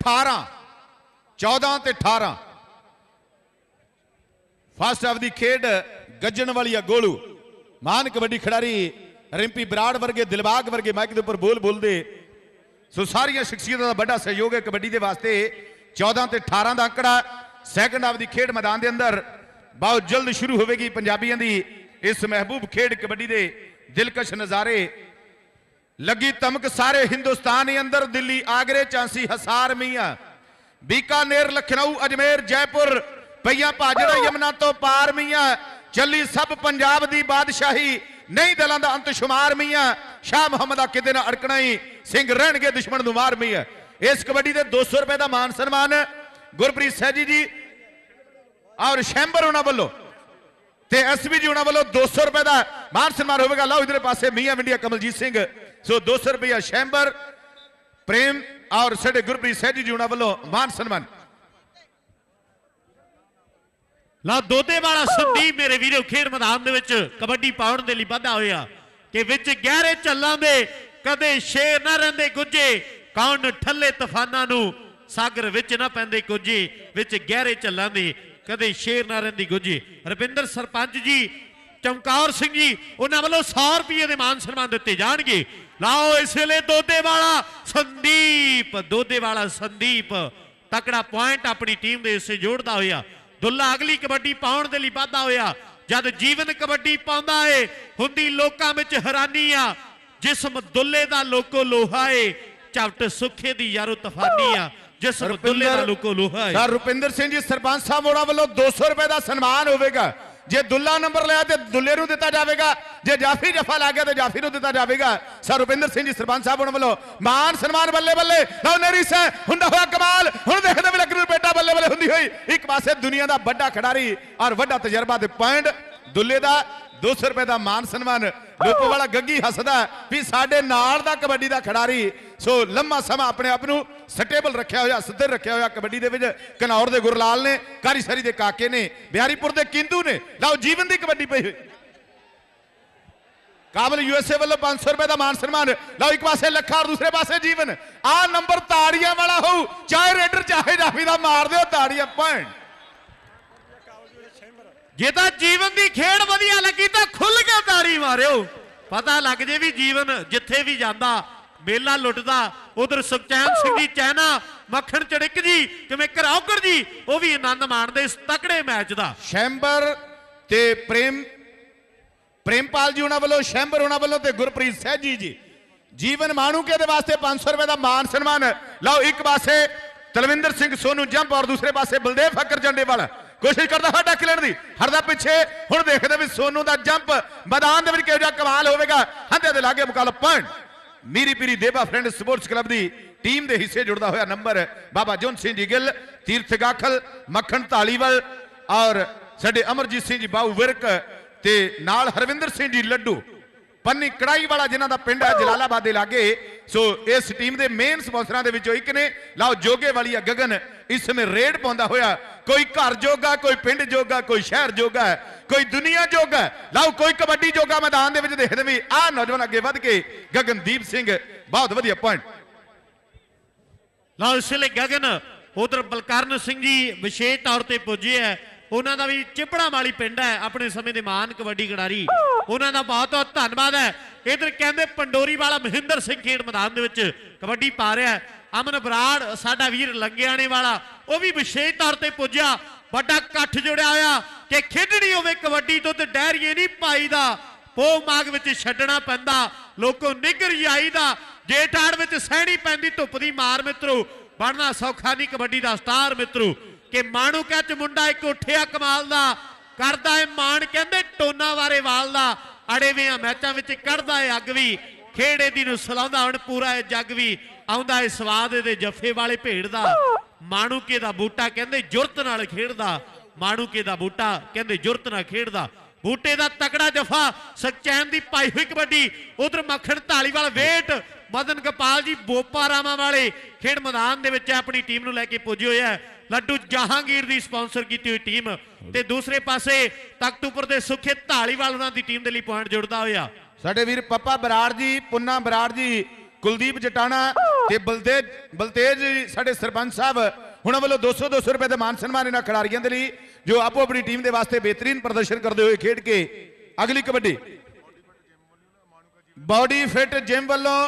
18 14 ਤੇ 18 ਫਸਟ ਆਫ ਦੀ ਖੇਡ ਗੱਜਣ ਵਾਲੀ ਆ ਗੋਲੂ। ਮਹਾਨ ਕਬੱਡੀ ਖਿਡਾਰੀ ਰਿੰਪੀ ਬਰਾੜ ਵਰਗੇ, ਦਿਲਬਾਗ ਵਰਗੇ ਮਾਈਕ ਦੇ ਉੱਪਰ ਬੋਲ ਬੋਲਦੇ। ਸੋ ਸਾਰੀਆਂ ਸ਼ਖਸੀਅਤਾਂ ਦਾ ਵੱਡਾ ਸਹਿਯੋਗ ਹੈ ਕਬੱਡੀ ਦੇ ਵਾਸਤੇ। 14 ਤੇ 18 ਦਾ ਅੰਕੜਾ ਸੈਕੰਡ ਹਾਫ ਦੀ ਖੇਡ ਮੈਦਾਨ ਦੇ ਅੰਦਰ। ਬਹੁਤ ਜਲਦ ਸ਼ੁਰੂ ਹੋਵੇਗੀ ਪੰਜਾਬੀਆਂ ਦੀ ਇਸ ਮਹਿਬੂਬ ਖੇਡ ਕਬੱਡੀ ਦੇ ਦਿਲਕਸ਼ ਨਜ਼ਾਰੇ। ਲੱਗੀ ਤਮਕ ਸਾਰੇ ਹਿੰਦੁਸਤਾਨ ਦੇ ਅੰਦਰ, ਦਿੱਲੀ ਆਗਰੇ ਚਾਂਸੀ ਹਸਾਰ ਮੀਆਂ। ਬੀਕਾਨੇਰ, ਲਖਨਊ, ਅਜਮੇਰ, ਜੈਪੁਰ, ਪਈਆਂ ਭਾਜੜਾ ਯਮਨਾ ਤੋਂ ਪਾਰ ਮੀਆਂ। ਚੱਲੀ ਸਭ ਪੰਜਾਬ ਦੀ ਬਾਦਸ਼ਾਹੀ। ਨਹੀਂ ਦਲਾਂ ਦਾ ਅੰਤ ਸ਼ੁਮਾਰ ਮੀਆਂ, ਸ਼ਾਹ ਮੁਹੰਮਦ ਆ ਕਿਤੇ ਨਾ ਅੜਕਣਾ ਹੀ ਸਿੰਘ ਰਹਿਣਗੇ, ਦੁਸ਼ਮਣ ਨੂੰ ਮਾਰ ਮੀਆਂ। ਇਸ ਕਬੱਡੀ ਦੇ 200 ਰੁਪਏ ਦਾ ਮਾਨ ਸਨਮਾਨ। ਗੁਰਪ੍ਰੀਤ ਸਹਿਜੀ ਜੀ ਔਰ ਸ਼ੈਂਬਰ ਉਹਨਾਂ ਵੱਲੋਂ ਤੇ ਐਸਬੀ ਜੀ ਉਹਨਾਂ ਵੱਲੋਂ 200 ਰੁਪਏ ਦਾ ਮਾਨ ਸਨਮਾਨ ਹੋਵੇਗਾ। ਲਓ ਇਧਰੇ ਪਾਸੇ ਮੀਆਂ ਵਿੰਡੀਆ ਕਮਲਜੀਤ ਸਿੰਘ। ਸੋ 200 ਰੁਪਏ ਸ਼ੈਂਬਰ, ਪ੍ਰੇਮ ਔਰ ਸਾਡੇ ਗੁਰਪ੍ਰੀਤ ਸਹਿਜੀ ਜੀ ਉਹਨਾਂ ਵੱਲੋਂ ਮਾਨ ਸਨਮਾਨ। ਲਾ ਦੋਦੇ ਵਾਲਾ ਸੰਦੀਪ ਮੇਰੇ ਵੀਰੋ, ਖੇਡ ਮੈਦਾਨ ਦੇ ਵਿੱਚ ਕਬੱਡੀ ਪਾਉਣ ਦੇ ਲਈ ਵਾਧਾ ਹੋਇਆ ਕਿ ਵਿੱਚ ਗਹਿਰੇ ਚੱਲਾਂ ਦੇ ਕਦੇ ਸ਼ੇਰ ਨਾ ਰਹਿੰਦੇ ਗੁੱਜੇ ਕੌਣ ਠੱਲੇ ਤੂਫਾਨਾਂ ਨੂੰ ਸਾਗਰ ਵਿੱਚ ਨਾ ਪੈਂਦੇ ਗੁੱਜੇ ਵਿੱਚ ਗਹਿਰੇ ਚੱਲਾਂ ਦੇ ਕਦੇ ਸ਼ੇਰ ਨਾ ਰਹਿੰਦੀ ਗੁੱਜੇ ਰਵਿੰਦਰ ਸਰਪੰਚ ਜੀ, ਚਮਕੌਰ ਸਿੰਘ ਜੀ, ਉਹਨਾਂ ਵੱਲੋਂ 100 ਰੁਪਏ ਦੇ ਮਾਨ ਸਨਮਾਨ ਦਿੱਤੇ ਜਾਣਗੇ। ਲਾਓ ਇਸ ਵੇਲੇ ਦੋਦੇ ਵਾਲਾ ਸੰਦੀਪ ਦੋਦੇ ਵਾਲਾ ਸੰਦੀਪ, ਤਕੜਾ ਪੁਆਇੰਟ ਆਪਣੀ ਟੀਮ ਦੇ ਹਿੱਸੇ ਜੋੜਦਾ ਹੋਇਆ। ਦੁੱਲਾ ਅਗਲੀ ਕਬੱਡੀ ਪਾਉਣ ਦੇ ਲਈ ਵਾਧਾ ਹੋਇਆ। ਜਦ ਜੀਵਨ ਕਬੱਡੀ ਪਾਉਂਦਾ ਏ ਹੁੰਦੀ ਲੋਕਾਂ ਵਿੱਚ ਹੈਰਾਨੀ ਆ। ਜਿਸਮ ਦੁੱਲੇ ਦਾ ਲੋਕੋ ਲੋਹਾ ਏ ਝਵਟ ਸੁੱਖੇ ਦੀ ਯਾਰੋ ਤਫਾਨੀ ਆ। ਜਿਸਮ ਦੁੱਲੇ ਦਾ ਲੋਕੋ ਲੋਹਾ ਏ। ਸਰ ਰੁਪਿੰਦਰ ਸਿੰਘ ਜੀ ਸਰਪੰਚ ਸਾਹਿਬ ਉਹਨਾਂ ਵੱਲੋਂ 200 ਰੁਪਏ ਦਾ ਸਨਮਾਨ ਹੋਵੇਗਾ। ਜੇ ਦੁੱਲਾ ਨੰਬਰ ਲਿਆ ਤੇ ਦੁੱਲੇ ਨੂੰ ਦਿੱਤਾ ਜਾਵੇਗਾ। ਜੇ ਜਾਫੀ ਜਫਾ ਲੱਗ ਗਿਆ ਤੇ ਜਾਫੀ ਨੂੰ ਦਿੱਤਾ ਜਾਵੇਗਾ। ਸਰ ਰੁਪਿੰਦਰ ਸਿੰਘ ਜੀ, ਸਰਪੰਚ ਸਾਹਿਬ ਉਹਨਾਂ ਵੱਲੋਂ ਮਾਨ ਸਨਮਾਨ ਬੱਲੇ ਬੱਲੇ। ਲਓ ਨਰੀ ਸੈ, ਹੁੰਦਾ ਹੋਇਆ ਕਮਾਲ। ਹੁਣ ਦੇਖਦੇ ਵੀ ਲੱਗਰੂ ਬੇਟਾ ਬੱਲੇ ਬੱਲੇ ਹੁੰਦੀ ਹੋਈ। ਇੱਕ ਪਾਸੇ ਦੁਨੀਆ ਦਾ ਵੱਡਾ ਖਿਡਾਰੀ ਔਰ ਵੱਡਾ ਤਜਰਬਾ ਤੇ ਪੁਆਇੰਟ ਦੁੱਲੇ ਦਾ। 200 ਰੁਪਏ ਦਾ ਮਾਨ ਸਨਮਾਨ ਲੋਕੋ ਵਾਲਾ ਗੱਗੀ ਹੱਸਦਾ ਵੀ ਸਾਡੇ ਨਾਲ ਦਾ ਕਬੱਡੀ ਦਾ ਖਿਡਾਰੀ। ਸੋ ਲੰਮਾ ਸਮਾਂ ਆਪਣੇ ਆਪ ਨੂੰ ਸਟੇਬਲ ਰੱਖਿਆ ਹੋਇਆ ਸਥਿਰ ਰੱਖਿਆ ਹੋਇਆ ਕਬੱਡੀ ਦੇ ਵਿੱਚ। ਕਨੌਰ ਦੇ ਗੁਰਲਾਲ ਨੇ, ਕਾਰੀਸਰੀ ਦੇ ਕਾਕੇ ਨੇ, ਬਿਹਾਰੀਪੁਰ ਦੇ ਕਿੰਦੂ ਨੇ। ਲਓ, ਜੀਵਨ ਦੀ ਕਬੱਡੀ ਪਈ ਹੋਈ। ਕਾਬਲ ਯੂਐਸਏ ਵੱਲੋਂ 500 ਰੁਪਏ ਦਾ ਮਾਨ ਸਨਮਾਨ। ਲਓ, ਇੱਕ ਪਾਸੇ ਲੱਖਾ ਔਰ ਦੂਸਰੇ ਪਾਸੇ ਜੀਵਨ। ਆ ਨੰਬਰ ਤਾੜੀਆਂ ਵਾਲਾ ਹੋਊ, ਚਾਹੇ ਰੇਡਰ, ਚਾਹੇ ਜਾਫੀ ਦਾ, ਮਾਰ ਦਿਓ ਤਾੜੀਆਂ ਪੁਆਇੰਟ ਜੇ ਤਾਂ ਜੀਵਨ ਦੀ ਖੇਡ ਵਧੀਆ ਲੱਗੀ ਤਾਂ ਖੁੱਲ ਕੇ ਤਾੜੀ ਮਾਰਿਓ। ਪਤਾ ਲੱਗ ਜੇ ਵੀ ਜੀਵਨ ਜਿੱਥੇ ਵੀ ਜਾਂਦਾ, ਮੇਲਾ ਲੁੱਟਦਾ, ਉਧਰ ਸੁਖਚੈਨ ਸਿੰਘ ਜੀ ਚੈਨਾ, ਮੱਖਣ ਚੜਿਕ ਜੀ, ਕਿਵੇਂ ਘਰੌਕਰ ਜੀ, ਉਹ ਵੀ ਆਨੰਦ ਮਾਣਦੇ ਇਸ ਤਕੜੇ ਮੈਚ ਦਾ। ਸ਼ੈਂਬਰ ਤੇ ਪ੍ਰੇਮ, ਪ੍ਰੇਮਪਾਲ ਜੀ ਉਹਨਾਂ ਵੱਲੋਂ, ਸ਼ੈਂਬਰ ਉਹਨਾਂ ਵੱਲੋਂ ਤੇ ਗੁਰਪ੍ਰੀਤ ਸਹਿਜੀ ਜੀ ਜੀਵਨ ਮਾਣੂਕੇ ਦੇ ਵਾਸਤੇ 500 ਰੁਪਏ ਦਾ ਮਾਨ ਸਨਮਾਨ। ਲਓ ਇੱਕ ਪਾਸੇ ਤਲਵਿੰਦਰ ਸਿੰਘ ਸੋਨੂ ਜੰਪ ਔਰ ਦੂਸਰੇ ਪਾਸੇ ਬਲਦੇਵ ਫੱਕਰ ਜੰਡੇਵਾਲ। ਕੋਸ਼ਿਸ਼ ਕਰਦਾ ਹੈ ਟੱਕ ਲੈਣ ਦੀ। ਹਰਦਾ ਪਿੱਛੇ, ਹੁਣ ਦੇਖਦੇ ਵੀ ਸੋਨੂ ਦਾ ਜੰਪ। ਮੈਦਾਨ ਦੇ ਵਿੱਚ ਕਿਹੋ ਜਿਹਾ ਕਮਾਲ ਹੋਵੇਗਾ। ਹੰਦੇ ਦੇ ਲਾਗੇ ਮੁਕਾਬਲਾ Miri Piri Dewa friend sports club ਦੀ ਟੀਮ ਦੇ ਹਿੱਸੇ ਜੁੜਦਾ ਹੋਇਆ ਨੰਬਰ ਬਾਬਾ ਜੁਨ ਸਿੰਘ ਜੀ ਗਿੱਲ, ਤੀਰਥ ਗਾਖਲ, ਮੱਖਣ ਢਾਲੀਵਾਲ ਔਰ ਸਾਡੇ ਅਮਰਜੀਤ ਸਿੰਘ ਜੀ, ਬਾਊ ਵਿਰਕ ਤੇ ਨਾਲ ਹਰਵਿੰਦਰ ਸਿੰਘ ਜੀ ਲੱਡੂ। ਪੰਨੀ ਕੜਾਈ ਵਾਲਾ ਜਿਨ੍ਹਾਂ ਦਾ ਪਿੰਡ ਹੈ ਜਲਾਲਾਬਾਦ ਦੇ ਲਾਗੇ। ਸੋ ਇਸ ਟੀਮ ਦੇ ਮੇਨ ਸਪਾਂਸਰਾਂ ਦੇ ਵਿੱਚੋਂ ਇੱਕ ਨੇ। ਲਾਓ, ਜੋਗੇ ਵਾਲੀ ਗਗਨ ਇਸ ਸਮੇਂ ਰੇਡ ਪਾਉਂਦਾ ਹੋਇਆ। ਕੋਈ ਘਰ ਜੋਗਾ, ਕੋਈ ਪਿੰਡ ਜੋਗਾ, ਕੋਈ ਸ਼ਹਿਰ ਜੋਗਾ ਕੋਈ ਦੁਨੀਆ ਜੋਗਾ ਲਓ ਕੋਈ ਕਬੱਡੀ ਜੋਗਾ ਮੈਦਾਨ ਦੇ ਵਿੱਚ ਦੇਖਦੇ ਵੀ ਆਹ ਨੌਜਵਾਨ ਅੱਗੇ ਵੱਧ ਕੇ ਗਗਨਦੀਪ ਸਿੰਘ, ਬਹੁਤ ਵਧੀਆ ਪੁਆਇੰਟ ਲਓ ਇਸ ਵੇਲੇ ਗਗਨ, ਉਧਰ ਬਲਕਰਨ ਸਿੰਘ ਜੀ ਵਿਸ਼ੇਸ਼ ਤੌਰ ਤੇ ਪੁੱਜੇ ਹੈ। ਉਹਨਾਂ ਦਾ ਵੀ ਚਿਪੜਾ ਵਾਲੀ ਪਿੰਡ ਹੈ, ਆਪਣੇ ਸਮੇਂ ਦੇ ਮਾਨ ਕਬੱਡੀ ਖਿਡਾਰੀ। ਉਹਨਾਂ ਦਾ ਬਹੁਤ ਬਹੁਤ ਧੰਨਵਾਦ ਹੈ। ਇਧਰ ਕਹਿੰਦੇ ਪੰਡੋਰੀ ਵਾਲਾ ਮਹਿੰਦਰ ਸਿੰਘ ਖੇਡ ਮੈਦਾਨ ਦੇ ਵਿੱਚ ਕਬੱਡੀ ਪਾ ਰਿਹਾ ਹੈ। ਅਮਨ ਬਰਾੜ, ਸਾਡਾ ਵੀਰ ਲੰਗਿਆਣੇ ਵਾਲਾ, ਉਹ ਵੀ ਵਿਸ਼ੇਸ਼ ਤੌਰ ਤੇ ਪੁੱਜਿਆ। ਵੱਡਾ ਇਕੱਠ ਜੁੜਿਆ ਹੋਇਆ ਕਿ ਖੇਡਣੀ ਹੋਵੇ ਕਬੱਡੀ ਤੋਂ ਤੇ ਡੈਰੀਏ ਨਹੀਂ ਪਾਈਦਾ ਪੋ ਮਾਗ ਵਿੱਚ ਛੱਡਣਾ ਪੈਂਦਾ, ਲੋਕੋ ਨਿਗਰ ਜਾਈਦਾ ਜੇਠਾੜ ਵਿੱਚ ਸਹਿਣੀ ਪੈਂਦੀ, ਧੁੱਪ ਦੀ ਮਾਰ ਮਿੱਤਰੋ। ਬਣਨਾ ਸੌਖਾ ਨਹੀਂ ਕਬੱਡੀ ਦਾ ਸਟਾਰ ਮਿੱਤਰੋ। ਕਿ ਮਾਣੂ ਚ ਮੁੰਡਾ ਇੱਕ ਉੱਠਿਆ ਕਮਾਲ ਦਾ। ਕਰਦਾ ਏ ਮਾਣ, ਕਹਿੰਦੇ ਟੋਨਾ ਵਾਰੇ ਵਾਲ ਦਾ। ਅੜੇ ਮੈਚਾਂ ਵਿੱਚ ਕੱਢਦਾ ਏ ਅੱਗ ਵੀ। ਖੇੜੇ ਦੀ ਨੂੰ ਸਲਾਉਂਦਾ ਹੁਣ ਪੂਰਾ ਏ ਜੱਗ ਵੀ। ਆਉਂਦਾ ਏ ਸਵਾਦ ਇਹਦੇ ਜੱਫੇ ਵਾਲੇ ਭੇੜ ਦਾ ਮਾਣੂਕੇ ਦਾ ਬੂਟਾ ਕਹਿੰਦੇ ਜੁਰਤ ਨਾਲ ਖੇਡਦਾ। ਮਾਣੂਕੇ ਦਾ ਬੂਟਾ ਕਹਿੰਦੇ ਜੁਰਤ ਨਾਲ ਖੇਡਦਾ। ਬੂਟੇ ਦਾ ਤਕੜਾ ਜਫਾ, ਸਚੈਨ ਦੀ ਪਾਈ ਹੋਈ ਕਬੱਡੀ, ਉਧਰ ਮੱਖਣ ਢਾਲੀਵਾਲ ਵੇਟ, ਮਦਨ ਗੋਪਾਲ ਜੀ ਬੋਪਾਰਾਮਾ ਵਾਲੇ, ਖੇਡ ਮੈਦਾਨ ਦੇ ਵਿੱਚ ਆਪਣੀ ਟੀਮ ਨੂੰ ਲੈ ਕੇ ਪੁੱਜੇ ਹੋਏ ਹੈ ਲੱਡੂ ਜਹਾਂਗੀਰ ਦੀ ਸਪਾਂਸਰ ਕੀਤੀ ਹੋਈ ਟੀਮ। ਤੇ ਦੂਸਰੇ ਪਾਸੇ ਤਖਤ ਉੱਪਰ ਦੇ ਸੁਖੇ ਢਾਲੀਵਾਲ ਉਹਨਾਂ ਦੀ ਟੀਮ ਦੇ ਲਈ ਪੁਆਇੰਟ ਜੁੜਦਾ ਹੋਇਆ। ਸਾਡੇ ਵੀਰ ਪੱਪਾ ਬਰਾੜ ਜੀ, ਪੁੰਨਾ ਬਰਾੜ ਜੀ ਕੁਲਦੀਪ ਜਟਾਣਾ ਤੇ ਬਲਤੇਜ ਬਲਤੇਜ ਸਾਡੇ ਸਰਪੰਚ ਸਾਹਿਬ, ਉਹਨਾਂ ਵੱਲੋਂ 200 200 ਰੁਪਏ ਦੇ ਮਾਨ ਸਨਮਾਨ ਇਹਨਾਂ ਖਿਡਾਰੀਆਂ ਦੇ ਲਈ, ਜੋ ਆਪੋ ਆਪਣੀ ਟੀਮ ਦੇ ਵਾਸਤੇ ਬਿਹਤਰੀਨ ਪ੍ਰਦਰਸ਼ਨ ਕਰਦੇ ਹੋਏ ਖੇਡ ਕੇ ਅਗਲੀ ਕਬੱਡੀ। ਬਾਡੀ ਫਿਟ ਜਿਮ ਵੱਲੋਂ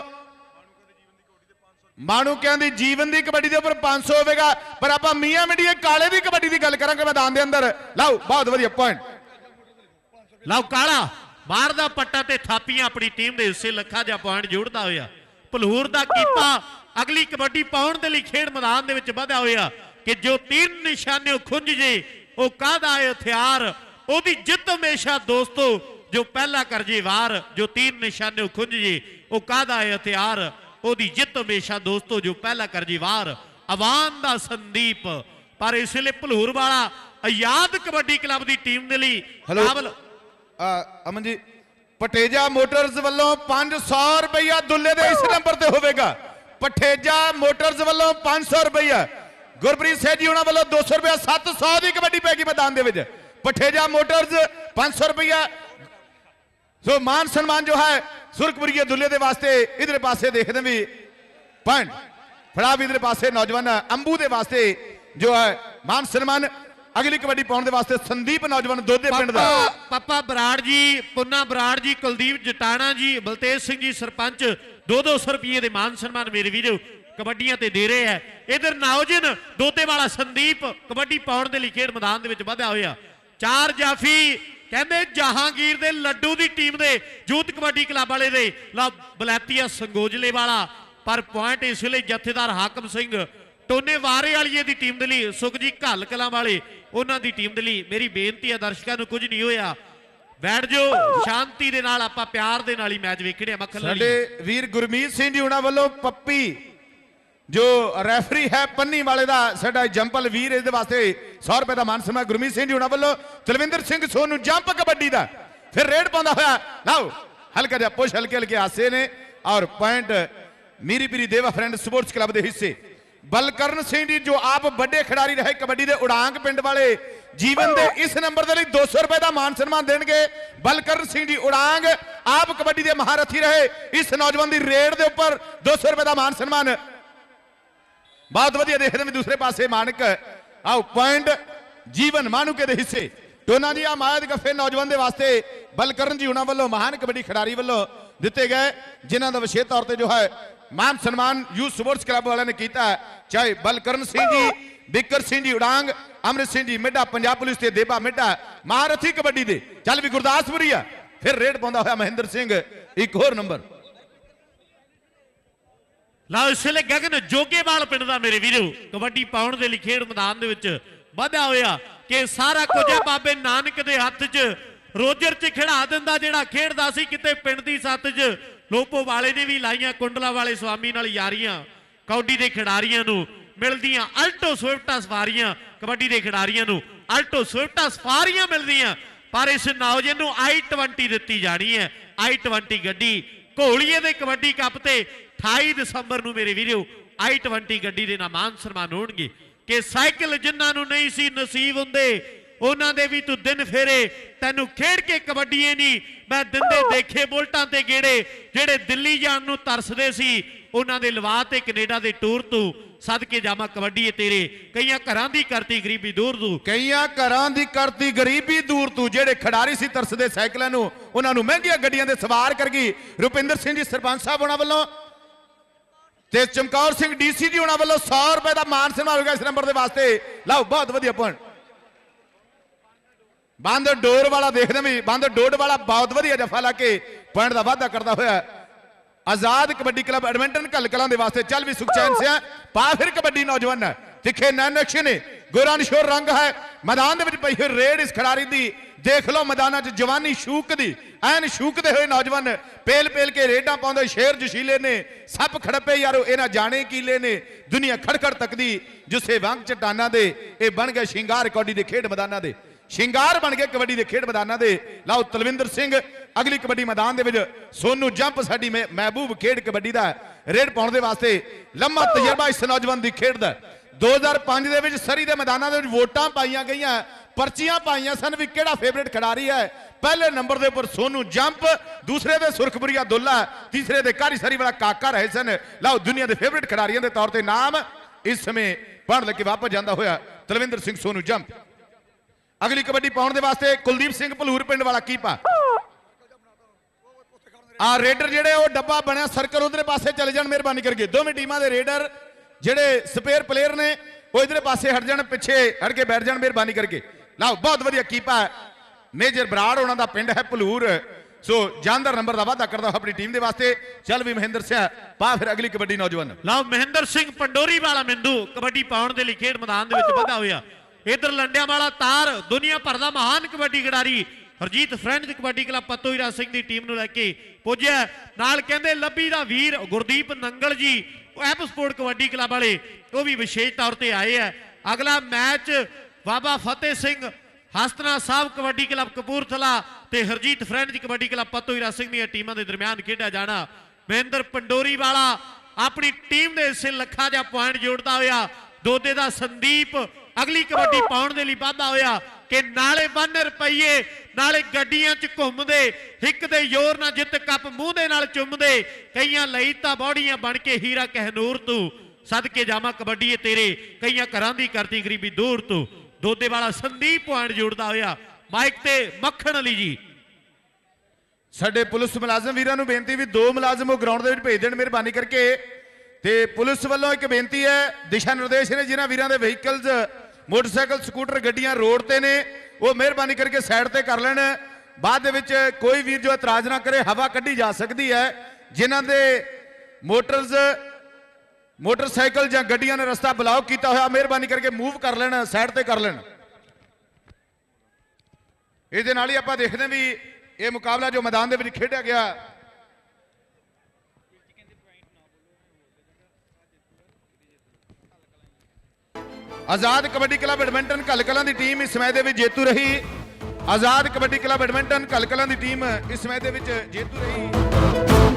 ਮਾਣੂਕਿਆਂ ਦੀ ਜੀਵਨ ਦੀ ਕਬੱਡੀ ਦੇ ਉੱਪਰ 500 ਹੋਵੇਗਾ, ਪਰ ਆਪਾਂ ਮੀਆਂ ਮਿੱਡੀਏ ਕਾਲੇ ਦੀ ਕਬੱਡੀ ਦੀ ਗੱਲ ਕਰਾਂਗੇ ਮੈਦਾਨ ਦੇ ਅੰਦਰ। ਲਓ, ਬਹੁਤ ਵਧੀਆ ਪੁਆਇੰਟ ਲਓ ਕਾਲਾ, ਬਾਹਰ ਦਾ ਪੱਟਾ ਤੇ ਥਾਪੀਆਂ ਆਪਣੀ ਟੀਮ ਦੇ ਹਿੱਸੇ, ਲੱਖਾਂ ਜਿਹਾ ਪੁਆਇੰਟ ਜੋੜਦਾ ਹੋਇਆ। ਭਲੂਰ ਦਾ ਕੀਪਾ ਅਗਲੀ ਕਬੱਡੀ ਪਾਉਣ ਦੇ ਲਈ ਖੇਡ ਮੈਦਾਨ ਦੇ ਵਿੱਚ ਵਧਿਆ ਹੋਇਆ ਕਿ ਜੋ ਤੀਰ ਨਿਸ਼ਾਨੇ ਖੁੰਝ ਜੇ ਉਹ ਕਾਹਦਾ ਹੈ ਹਥਿਆਰ? ਉਹਦੀ ਜਿੱਤ ਹਮੇਸ਼ਾ ਦੋਸਤੋ ਜੋ ਪਹਿਲਾ ਕਰ ਜੇ ਵਾਰ ਜੋ ਤੀਰ ਨਿਸ਼ਾਨੇ ਖੁੰਝ ਜੇ ਉਹ ਕਾਹਦਾ ਹੈ ਹਥਿਆਰ? ਉਹਦੀ ਜਿੱਤ ਹਮੇਸ਼ਾ ਦੋਸਤੋ ਜੋ ਪਹਿਲਾ ਕਰ ਜੇ ਵਾਰ ਆਵਾਨ ਦਾ ਸੰਦੀਪ। ਪਰ ਇਸ ਵੇਲੇ ਭਲੂਰ ਵਾਲਾ ਆਜ਼ਾਦ ਕਬੱਡੀ ਕਲੱਬ ਦੀ ਟੀਮ ਦੇ ਲਈ ਹੈਲੋ। ਕਾਬਲ ਅਮਨ ਜੀ ਪਟੇਜਾ ਮੋਟਰਸ ਵੱਲੋਂ 500 ਰੁਪਇਆ ਦੁੱਲੇ ਦੇ ਇਸ ਨੰਬਰ ਤੇ ਹੋਵੇਗਾ। ਪਟੇਜਾ ਮੋਟਰਸ ਵੱਲੋਂ 500 ਰੁਪਇਆ ਗੁਰਪ੍ਰੀਤ ਸਿੰਘ ਜੀ ਉਹਨਾਂ ਵੱਲੋਂ 200 ਰੁਪਇਆ 700 ਦੀ ਕਬੱਡੀ ਪੈ ਗਈ ਮੈਦਾਨ ਦੇ ਵਿੱਚ। ਪਟੇਜਾ ਮੋਟਰਸ 500 ਰੁਪਇਆ ਸੋ ਮਾਨ ਸਨਮਾਨ ਜੋ ਹੈ ਸੁਰਖਪੁਰੀਏ ਦੁੱਲੇ ਦੇ ਵਾਸਤੇ ਇਧਰੇ ਪਾਸੇ ਦੇਖਦੇ ਵੀ ਪੁਆਇੰਟ। ਫੜਾ ਵੀ ਇਧਰੇ ਪਾਸੇ ਨੌਜਵਾਨ ਅੰਬੂ ਦੇ ਵਾਸਤੇ ਜੋ ਹੈ ਮਾਨ ਸਨਮਾਨ ਅਗਲੀ ਕਬੱਡੀ ਪਾਉਣ ਦੇ ਵਾਸਤੇ ਸੰਦੀਪ ਨੌਜਵਾਨ ਦੋਦੇ ਪਿੰਡ ਦਾ। ਪੱਪਾ ਬਰਾੜ ਜੀ, ਪੁੰਨਾ ਬਰਾੜ ਜੀ, ਕੁਲਦੀਪ ਜਟਾਣਾ ਜੀ, ਬਲਤੇਜ ਸਿੰਘ ਜੀ, ਸਰਪੰਚ 2-200 ਰੁਪਏ ਦੇ ਮਾਨ ਸਨਮਾਨ ਮੇਰੇ ਵੀਰੋ, ਕਬੱਡੀਆਂ ਤੇ ਦੇ ਰਹੇ ਆ। ਇਧਰ ਨਾਉਜਨ ਦੋਤੇ ਵਾਲਾ ਸੰਦੀਪ, ਕਬੱਡੀ ਪਾਉਣ ਦੇ ਲਈ ਖੇਡ ਮੈਦਾਨ ਦੇ ਵਿੱਚ ਵਧਿਆ ਹੋਇਆ। ਚਾਰ ਜਾਫੀ, ਕਹਿੰਦੇ ਜਹਾਂਗੀਰ ਦੇ ਲੱਡੂ ਦੀ ਟੀਮ ਦੇ ਯੂਥ ਕਬੱਡੀ ਕਲੱਬ ਵਾਲੇ ਦੇ। ਲਾ ਬਲੈਤੀਆ ਸੰਗੋਜਲੇ ਵਾਲਾ, ਪਰ ਪੁਆਇੰਟ ਇਸ ਲਈ ਜਥੇਦਾਰ ਹਾਕਮ ਸਿੰਘ ਟੋਨੇ ਵਾਰੇ ਵਾਲੀਏ ਦੀ ਟੀਮ ਦੇ ਲਈ, ਸੁਖਜੀ ਘੱਲ ਕਲਾਂ ਵਾਲੇ, ਉਹਨਾਂ ਦੀ ਟੀਮ ਦੇ ਲਈ ਮੇਰੀ ਬੇਨਤੀ ਹੈ ਦਰਸ਼ਕਾਂ ਨੂੰ ਕੁਝ ਨਹੀਂ ਹੋਇਆ। ਬੈਠ ਜਾਓ, ਸ਼ਾਂਤੀ ਦੇ ਨਾਲ ਆਪਾਂ ਪਿਆਰ ਦੇ ਨਾਲ ਹੀ ਮੈਚ ਵੇਖਣੇ ਆ, ਮੱਖਣ ਸਾਡੇ ਵੀਰ ਗੁਰਮੀਤ ਸਿੰਘ ਜੀ ਉਹਨਾਂ ਵੱਲੋਂ ਪੱਪੀ, ਜੋ ਰੈਫਰੀ ਹੈ ਪੰਨੀ ਵਾਲੇ ਦਾ, ਸਾਡਾ ਜੰਪਲ ਵੀਰ ਇਹਦੇ ਵਾਸਤੇ 100 ਰੁਪਏ ਦਾ ਮਾਨ ਸਨਮਾਨ ਗੁਰਮੀਤ ਸਿੰਘ ਜੀ ਉਹਨਾਂ ਵੱਲੋਂ ਤਲਵਿੰਦਰ ਸਿੰਘ ਸੋਨੂ ਜੰਪ ਕਬੱਡੀ ਦਾ, ਫਿਰ ਰੇਡ ਪਾਉਂਦਾ ਹੋਇਆ। ਲਓ, ਹਲਕਾ ਜਿਹਾ ਪੁਸ਼ ਹਲਕੇ ਹਲਕੇ ਹਾਸੇ ਨੇ, ਔਰ point Miri Piri Dewa friend sports club ਦੇ ਹਿੱਸੇ। ਬਲਕਰਨ ਸਿੰਘ ਜੀ, ਜੋ ਆਪ ਵੱਡੇ ਖਿਡਾਰੀ ਰਹੇ ਕਬੱਡੀ ਦੇ ਉਡਾਂਗ ਪਿੰਡ ਵਾਲੇ, ਜੀਵਨ ਦੇ ਇਸ ਨੰਬਰ ਦੇ ਲਈ 200 ਰੁਪਏ ਦਾ ਮਾਨ ਸਨਮਾਨ ਦੇਣਗੇ। ਬਲਕਰਨ ਸਿੰਘ ਜੀ ਉਡਾਂਗ ਆਪ ਕਬੱਡੀ ਦੇ ਮਹਾਰਥੀ ਰਹੇ। ਇਸ ਨੌਜਵਾਨ ਦੀ ਰੇਡ ਦੇ ਉੱਪਰ 200 ਰੁਪਏ ਦਾ ਮਾਨ ਸਨਮਾਨ। ਬਹੁਤ ਵਧੀਆ ਦੇਖਦੇ ਵੀ ਦੂਸਰੇ ਪਾਸੇ ਮਾਨਕ, ਆਓ ਪੁਆਇੰਟ ਜੀਵਨ ਮਾਨੂਕੇ ਦੇ ਹਿੱਸੇ। ਟੋਨਾ ਦੀ ਆ ਗੱਫੇ ਨੌਜਵਾਨ ਦੇ ਵਾਸਤੇ ਬਲਕਰਨ ਜੀ ਉਹਨਾਂ ਵੱਲੋਂ ਮਹਾਨ ਕਬੱਡੀ ਖਿਡਾਰੀ ਵੱਲੋਂ ਦਿੱਤੇ ਗਏ, ਜਿਨ੍ਹਾਂ ਦਾ ਵਿਸ਼ੇਸ਼ ਤੌਰ ਤੇ ਜੋ ਹੈ ਮਾਨ ਸਨਮਾਨ ਯੂਥ ਸਪੋਰਟਸ ਕਲੱਬ ਵਾਲਿਆਂ ਨੇ ਕੀਤਾ ਚਾਹੇ ਬਲਕਰਨ ਸਿੰਘ ਜੀ, ਬਿੱਕਰ ਸਿੰਘ ਜੀ, ਉਡਾਂਗ, ਅਮਰਿਤ ਸਿੰਘ ਜੀ, ਮਿੱਡਾ, ਪੰਜਾਬ ਪੁਲਿਸ ਤੇ ਦੇਬਾ ਮਿੱਡਾ ਮਹਾਰਥੀ ਕਬੱਡੀ ਦੇ। ਚੱਲ ਵੀ ਗੁਰਦਾਸਪੁਰੀ ਆ। ਫਿਰ ਰੇਡ ਪਾਉਂਦਾ ਹੋਇਆ ਮਹਿੰਦਰ ਸਿੰਘ। ਇੱਕ ਹੋਰ ਨੰਬਰ। ਲਓ, ਇਸ ਵੇਲੇ ਗਗਨ ਜੋਗੇਵਾਲ ਪਿੰਡ ਦਾ ਮੇਰੇ ਵੀਰੋ। ਕਬੱਡੀ ਪਾਉਣ ਦੇ ਲਈ ਖੇਡ ਮੈਦਾਨ ਦੇ ਵਿੱਚ ਵਧਿਆ ਹੋਇਆ ਕਿ ਸਾਰਾ ਕੁਝ ਹੈ। ਬਾਬੇ ਨਾਨਕ ਦੇ ਹੱਥ 'ਚ ਰੋਜਰ 'ਚ ਖਿਡਾ ਦਿੰਦਾ ਜਿਹੜਾ ਖੇਡਦਾ ਸੀ ਕਿਤੇ ਪਿੰਡ ਦੀ ਸੱਤ 'ਚ। ਲੋਪੋ ਵਾਲੇ ਨੇ ਵੀ ਲਾਈਆਂ, ਕੁੰਡਲਾ ਵਾਲੇ ਸਵਾਮੀ ਨਾਲ ਯਾਰੀਆਂ, ਕੌਡੀ ਦੇ ਖਿਡਾਰੀਆਂ ਨੂੰ ਮਿਲਦੀਆਂ, ਅਲਟੋ ਸਵਿਫਟਾ ਸਵਾਰੀਆਂ, ਕਬੱਡੀ ਦੇ ਖਿਡਾਰੀਆਂ ਨੂੰ ਅਲਟੋ ਸਵਿਫਟਾਂ ਸਵਾਰੀਆਂ ਮਿਲਦੀਆਂ, ਪਰ ਇਸ ਨੌਜਵਾਨ ਨੂੰ i20 ਦਿੱਤੀ ਜਾਣੀ ਹੈ। i20 ਗੱਡੀ ਘੋਲੀਏ ਦੇ ਕਬੱਡੀ ਕੱਪ ਤੇ 28 ਦਸੰਬਰ ਨੂੰ ਮੇਰੇ ਵੀਰੋ i20 ਗੱਡੀ ਦੇ ਨਾਲ ਮਾਨ ਸਨਮਾਨ ਹੋਣਗੇ। ਕਿ ਸਾਈਕਲ ਜਿਨ੍ਹਾਂ ਨੂੰ ਨਹੀਂ ਸੀ ਨਸੀਬ ਹੁੰਦੇ ਉਹਨਾਂ ਦੇ ਵੀ ਤੂੰ ਦਿਨ ਫੇਰੇ ਤੈਨੂੰ ਖੇਡ ਕੇ ਕਬੱਡੀਏ ਨਹੀਂ ਮੈਂ ਦਿੰਦੇ ਦੇਖੇ ਬੁਲਟਾਂ ਤੇ ਗੇੜੇ ਜਿਹੜੇ ਦਿੱਲੀ ਜਾਣ ਨੂੰ ਤਰਸਦੇ ਸੀ ਉਹਨਾਂ ਦੇ ਲਵਾ ਤੇ ਕੈਨੇਡਾ ਦੇ ਟੂਰ ਤੋਂ ਸਦਕੇ ਜਾਵਾਂ ਕਬੱਡੀਏ ਤੇਰੇ। ਕਈਆਂ ਘਰਾਂ ਦੀ ਕਰਤੀ ਗਰੀਬੀ ਦੂਰ ਦੂਰ ਕਈਆਂ ਘਰਾਂ ਦੀ ਕਰਤੀ ਗਰੀਬੀ ਦੂਰ ਤੂੰ ਜਿਹੜੇ ਖਿਡਾਰੀ ਸੀ ਤਰਸਦੇ ਸਾਈਕਲਾਂ ਨੂੰ ਉਹਨਾਂ ਨੂੰ ਮਹਿੰਗੀਆਂ ਗੱਡੀਆਂ ਦੇ ਸਵਾਰ ਕਰ ਗਈ ਰੁਪਿੰਦਰ ਸਿੰਘ ਜੀ ਸਰਪੰਚ ਸਾਹਿਬ ਉਹਨਾਂ ਵੱਲੋਂ ਤੇ ਚਮਕੌਰ ਸਿੰਘ ਡੀਸੀ ਜੀ ਉਹਨਾਂ ਵੱਲੋਂ 100 ਰੁਪਏ ਦਾ ਮਾਨ ਸਨਮਾਨ ਹੋ ਗਿਆ ਇਸ ਨੰਬਰ ਦੇ ਵਾਸਤੇ। ਲਓ ਬਹੁਤ ਵਧੀਆ ਪੁਆਇੰਟ ਬੰਦ ਡੋਰ ਵਾਲਾ ਦੇਖਦੇ ਵੀ ਬੰਦ ਡੋਡ ਵਾਲਾ ਬਹੁਤ ਵਧੀਆ ਜਫਾ ਲਾ ਕੇ ਪੁਆਇੰਟ ਦਾ ਵਾਅਦਾ ਕਰਦਾ ਹੋਇਆ ਆਜ਼ਾਦ ਕਬੱਡੀ ਕਲੱਬ ਐਡਮਿੰਟਨ ਕਲਕਲਾਂ ਦੇ ਵਾਸਤੇ ਚੱਲ ਵੀ ਸੁਖਚੈਨ ਸਿਆ ਪਾ ਫਿਰ ਕਬੱਡੀ ਨੌਜਵਾਨ ਹੈ। ਤਿੱਖੇ ਨੈਣ ਨਕਸ਼ੇ ਨੇ ਗੋਰਾ ਨਿਸ਼ੋਰ ਰੰਗ ਹੈ। ਮੈਦਾਨ ਦੇ ਵਿੱਚ ਪਈ ਹੋਈ ਰੇਡ ਇਸ ਖਿਡਾਰੀ ਦੀ ਦੇਖ ਲਓ ਮੈਦਾਨਾਂ 'ਚ ਜਵਾਨੀ ਸ਼ੂਕਦੀ ਐਨ ਸ਼ੂਕਦੇ ਹੋਏ ਨੌਜਵਾਨ ਪੇਲ ਪੇਲ ਕੇ ਰੇਡਾਂ ਪਾਉਂਦੇ ਸ਼ੇਰ ਜਸ਼ੀਲੇ ਨੇ ਸੱਪ ਖੜੱਪੇ ਯਾਰੋ ਇਹਨਾਂ ਜਾਣੇ ਕੀਲੇ ਨੇ ਦੁਨੀਆ ਖੜਖੜ ਤੱਕਦੀ ਜਿਸੇ ਵਾਂਗ ਚਟਾਨਾਂ ਦੇ ਇਹ ਬਣ ਗਏ ਸ਼ਿੰਗਾਰ ਕੌਡੀ ਦੇ ਖੇਡ ਮੈਦਾਨਾਂ ਦੇ। ਸ਼ਿੰਗਾਰ ਬਣ ਗਏ ਕਬੱਡੀ ਦੇ ਖੇਡ ਮੈਦਾਨਾਂ ਦੇ। ਲਓ ਤਲਵਿੰਦਰ ਸਿੰਘ, ਅਗਲੀ ਕਬੱਡੀ ਮੈਦਾਨ ਦੇ ਵਿੱਚ ਸੋਨੂ ਜੰਪ ਸਾਡੀ ਮਹਿ- ਮਹਿਬੂਬ ਖੇਡ ਕਬੱਡੀ ਦਾ ਰੇਡ ਪਾਉਣ ਦੇ ਵਾਸਤੇ ਲੰਮਾ ਤਜਰਬਾ ਇਸ ਨੌਜਵਾਨ ਦੀ ਖੇਡ ਦਾ 2005 ਦੇ ਵਿੱਚ ਸਰੀ ਦੇ ਮੈਦਾਨਾਂ ਦੇ ਵਿੱਚ ਵੋਟਾਂ ਪਾਈਆਂ ਗਈਆਂ, ਪਰਚੀਆਂ ਪਾਈਆਂ ਸਨ ਵੀ ਕਿਹੜਾ ਫੇਵਰੇਟ ਖਿਡਾਰੀ ਹੈ। ਪਹਿਲੇ ਨੰਬਰ ਦੇ ਉੱਪਰ ਸੋਨੂ ਜੰਪ, ਦੂਸਰੇ ਦੇ ਸੁਰਖਪੁਰੀਆ ਦੁੱਲਾ, ਤੀਸਰੇ ਦੇ ਕਾਰੀ ਸਰੀ ਵਾਲਾ ਕਾਕਾ ਰਹੇ ਸਨ। ਲਓ ਦੁਨੀਆ ਦੇ ਫੇਵਰੇਟ ਖਿਡਾਰੀਆਂ ਦੇ ਤੌਰ ਤੇ ਨਾਮ ਇਸ ਸਮੇਂ ਪੜ੍ਹ ਲੈ ਕੇ ਵਾਪਸ ਜਾਂਦਾ ਹੋਇਆ ਤਲਵਿੰਦਰ ਸਿੰਘ ਸੋਨੂ ਜੰਪ। ਅਗਲੀ ਕਬੱਡੀ ਪਾਉਣ ਦੇ ਵਾਸਤੇ ਕੁਲਦੀਪ ਸਿੰਘ ਭਲੂਰ ਪਿੰਡ ਵਾਲਾ ਕੀਪਾ ਆ ਰੇਡਰ ਜਿਹੜੇ ਉਹ ਡੱਬਾ ਬਣਿਆ ਸਰਕਲ ਉਧਰੇ ਪਾਸੇ ਚਲੇ ਜਾਣ ਮਿਹਰਬਾਨੀ ਕਰਕੇ। ਦੋਵੇਂ ਟੀਮਾਂ ਦੇ ਰੇਡਰ ਜਿਹੜੇ ਸਪੇਅਰ ਪਲੇਅਰ ਨੇ ਉਹ ਇਧਰੇ ਪਾਸੇ ਹਟ ਜਾਣ ਪਿੱਛੇ ਹਟ ਕੇ ਬੈਠ ਜਾਣ ਮਿਹਰਬਾਨੀ ਕਰਕੇ। ਲਓ ਬਹੁਤ ਵਧੀਆ ਕੀਪਾ ਹੈ ਮੇਜਰ ਬਰਾੜ ਉਹਨਾਂ ਦਾ ਪਿੰਡ ਹੈ ਭਲੂਰ। ਸੋ ਜਾਨਦਾਰ ਨੰਬਰ ਦਾ ਵਾਅਦਾ ਕਰਦਾ ਆਪਣੀ ਟੀਮ ਦੇ ਵਾਸਤੇ। ਚੱਲ ਵੀ ਮਹਿੰਦਰ ਸਿੰਘ ਪਾ ਫਿਰ ਅਗਲੀ ਕਬੱਡੀ ਨੌਜਵਾਨ। ਲਓ ਮਹਿੰਦਰ ਸਿੰਘ ਪੰਡੋਰੀ ਵਾਲਾ ਮਿੰਦੂ ਕਬੱਡੀ ਪਾਉਣ ਦੇ ਲਈ ਖੇਡ ਮੈਦਾਨ ਦੇ ਵਿੱਚ ਵਧਾ ਹੋਇਆ। ਇਧਰ ਲੰਡਿਆਂ ਵਾਲਾ ਤਾਰ, ਦੁਨੀਆ ਭਰ ਦਾ ਮਹਾਨ ਕਬੱਡੀ ਖਿਡਾਰੀ ਹਰਜੀਤ ਫਰੈਂਡ ਕਬੱਡੀ ਕਲੱਬ ਪਤੋਈਰਾ ਸਿੰਘ ਦੀ ਟੀਮ ਨੂੰ ਲੈ ਕੇ ਪੁੱਜਿਆ ਨਾਲ ਕਹਿੰਦੇ ਲੱਭੀ ਦਾ ਵੀਰ ਗੁਰਦੀਪ ਨੰਗਲ ਜੀ ਐਪ ਸਪੋਰਟ ਕਬੱਡੀ ਕਲੱਬ ਵਾਲੇ, ਉਹ ਵੀ ਵਿਸ਼ੇਸ਼ ਤੌਰ ਤੇ ਆਏ ਆ ਅਗਲਾ ਮੈਚ ਬਾਬਾ ਫਤਿਹ ਸਿੰਘ, ਹਸਤਨਾ ਸਾਹਿਬ ਕਬੱਡੀ ਕਲੱਬ ਕਪੂਰਥਲਾ ਤੇ ਹਰਜੀਤ ਫਰੈਂਚ ਕਬੱਡੀ ਕਲੱਬ ਪਤੋਈਰਾ ਸਿੰਘ ਦੀਆਂ ਟੀਮਾਂ ਦੇ ਦਰਮਿਆਨ ਖੇਡਿਆ ਜਾਣਾ। ਮਹਿੰਦਰ ਪੰਡੋਰੀ ਵਾਲਾ ਆਪਣੀ ਟੀਮ ਦੇ ਹਿੱਸੇ ਲੱਖਾਂ ਦਾ ਪੁਆਇੰਟ ਜੋੜਦਾ ਹੋਇਆ, ਦੋਦੇ ਦਾ ਸੰਦੀਪ ਅਗਲੀ ਕਬੱਡੀ ਪਾਉਣ ਦੇ ਲਈ ਵਾਧਾ ਹੋਇਆ ਕਿ ਨਾਲੇ 1 ਰੁਪਈਏ, ਨਾਲੇ ਗੱਡੀਆਂ 'ਚ ਘੁੰਮਦੇ ਹਿੱਕ ਦੇ ਜ਼ੋਰ ਨਾਲ ਜਿੱਤ ਕੱਪ ਮੂੰਹ ਦੇ ਨਾਲ ਚੁੰਮਦੇ, ਕਈਆਂ ਲਈ ਤਾਂ ਬੌੜੀਆਂ ਬਣ ਕੇ ਹੀਰਾ ਕਹਿਨੂਰ ਤੂੰ। ਸਦਕੇ ਜਾਵਾਂ ਕਬੱਡੀ ਏ ਤੇਰੇ, ਕਈਆਂ ਘਰਾਂ ਦੀ ਕਰਤੀ ਗਰੀਬੀ ਦੂਰ ਤੂੰ। ਦੋਦੇ ਵਾਲਾ ਸੰਦੀਪ ਪੁਆਇੰਟ ਜੋੜਦਾ ਹੋਇਆ। ਮਾਈਕ ਤੇ ਮੱਖਣ ਅਲੀ ਜੀ। ਸਾਡੇ ਪੁਲਿਸ ਮੁਲਾਜ਼ਮ ਵੀਰਾਂ ਨੂੰ ਬੇਨਤੀ ਵੀ ਦੋ ਮੁਲਾਜ਼ਮ ਉਹ ਗਰਾਊਂਡ ਦੇ ਵਿੱਚ ਭੇਜ ਦੇਣ ਮਿਹਰਬਾਨੀ ਕਰਕੇ। ਤੇ ਪੁਲਿਸ ਵੱਲੋਂ ਇੱਕ ਬੇਨਤੀ ਹੈ, ਦਿਸ਼ਾ ਨਿਰਦੇਸ਼ ਨੇ ਜਿਨ੍ਹਾਂ ਵੀਰਾਂ ਦੇ ਵਹੀਕਲਸ ਮੋਟਰਸਾਈਕਲ, ਸਕੂਟਰ, ਗੱਡੀਆਂ, ਰੋਡ ਤੇ ਨੇ। ਉਹ ਮਿਹਰਬਾਨੀ ਕਰਕੇ ਸਾਈਡ ਤੇ ਕਰ ਲੈਣ। ਬਾਅਦ ਦੇ ਵਿੱਚ ਕੋਈ ਵੀਰ ਜੋ ਇਤਰਾਜ਼ ਨਾ ਕਰੇ, ਹਵਾ ਕੱਢੀ ਜਾ ਸਕਦੀ ਹੈ। ਜਿਨ੍ਹਾਂ ਦੇ ਮੋਟਰਸ, ਮੋਟਰਸਾਈਕਲ ਜਾਂ ਗੱਡੀਆਂ ਨੇ ਰਸਤਾ ਬਲੌਕ ਕੀਤਾ ਹੋਇਆ, ਮਿਹਰਬਾਨੀ ਕਰਕੇ ਮੂਵ ਕਰ ਲੈਣ, ਸਾਈਡ ਤੇ ਕਰ ਲੈਣ। ਇਹਦੇ ਨਾਲ ਹੀ ਆਪਾਂ ਦੇਖਦੇ ਹਾਂ ਵੀ ਇਹ ਮੁਕਾਬਲਾ ਜੋ ਮੈਦਾਨ ਦੇ ਵਿੱਚ ਖੇਡਿਆ ਗਿਆ ਆਜ਼ਾਦ ਕਬੱਡੀ ਕਲੱਬ ਐਡਮਿੰਟਨ ਕਲਕਲਾਂ ਦੀ ਟੀਮ ਇਸ ਮੈਚ ਦੇ ਵਿੱਚ ਜੇਤੂ ਰਹੀ। ਆਜ਼ਾਦ ਕਬੱਡੀ ਕਲੱਬ ਐਡਮਿੰਟਨ ਕਲਕਲਾਂ ਦੀ ਟੀਮ ਇਸ ਮੈਚ ਦੇ ਵਿੱਚ ਜੇਤੂ ਰਹੀ।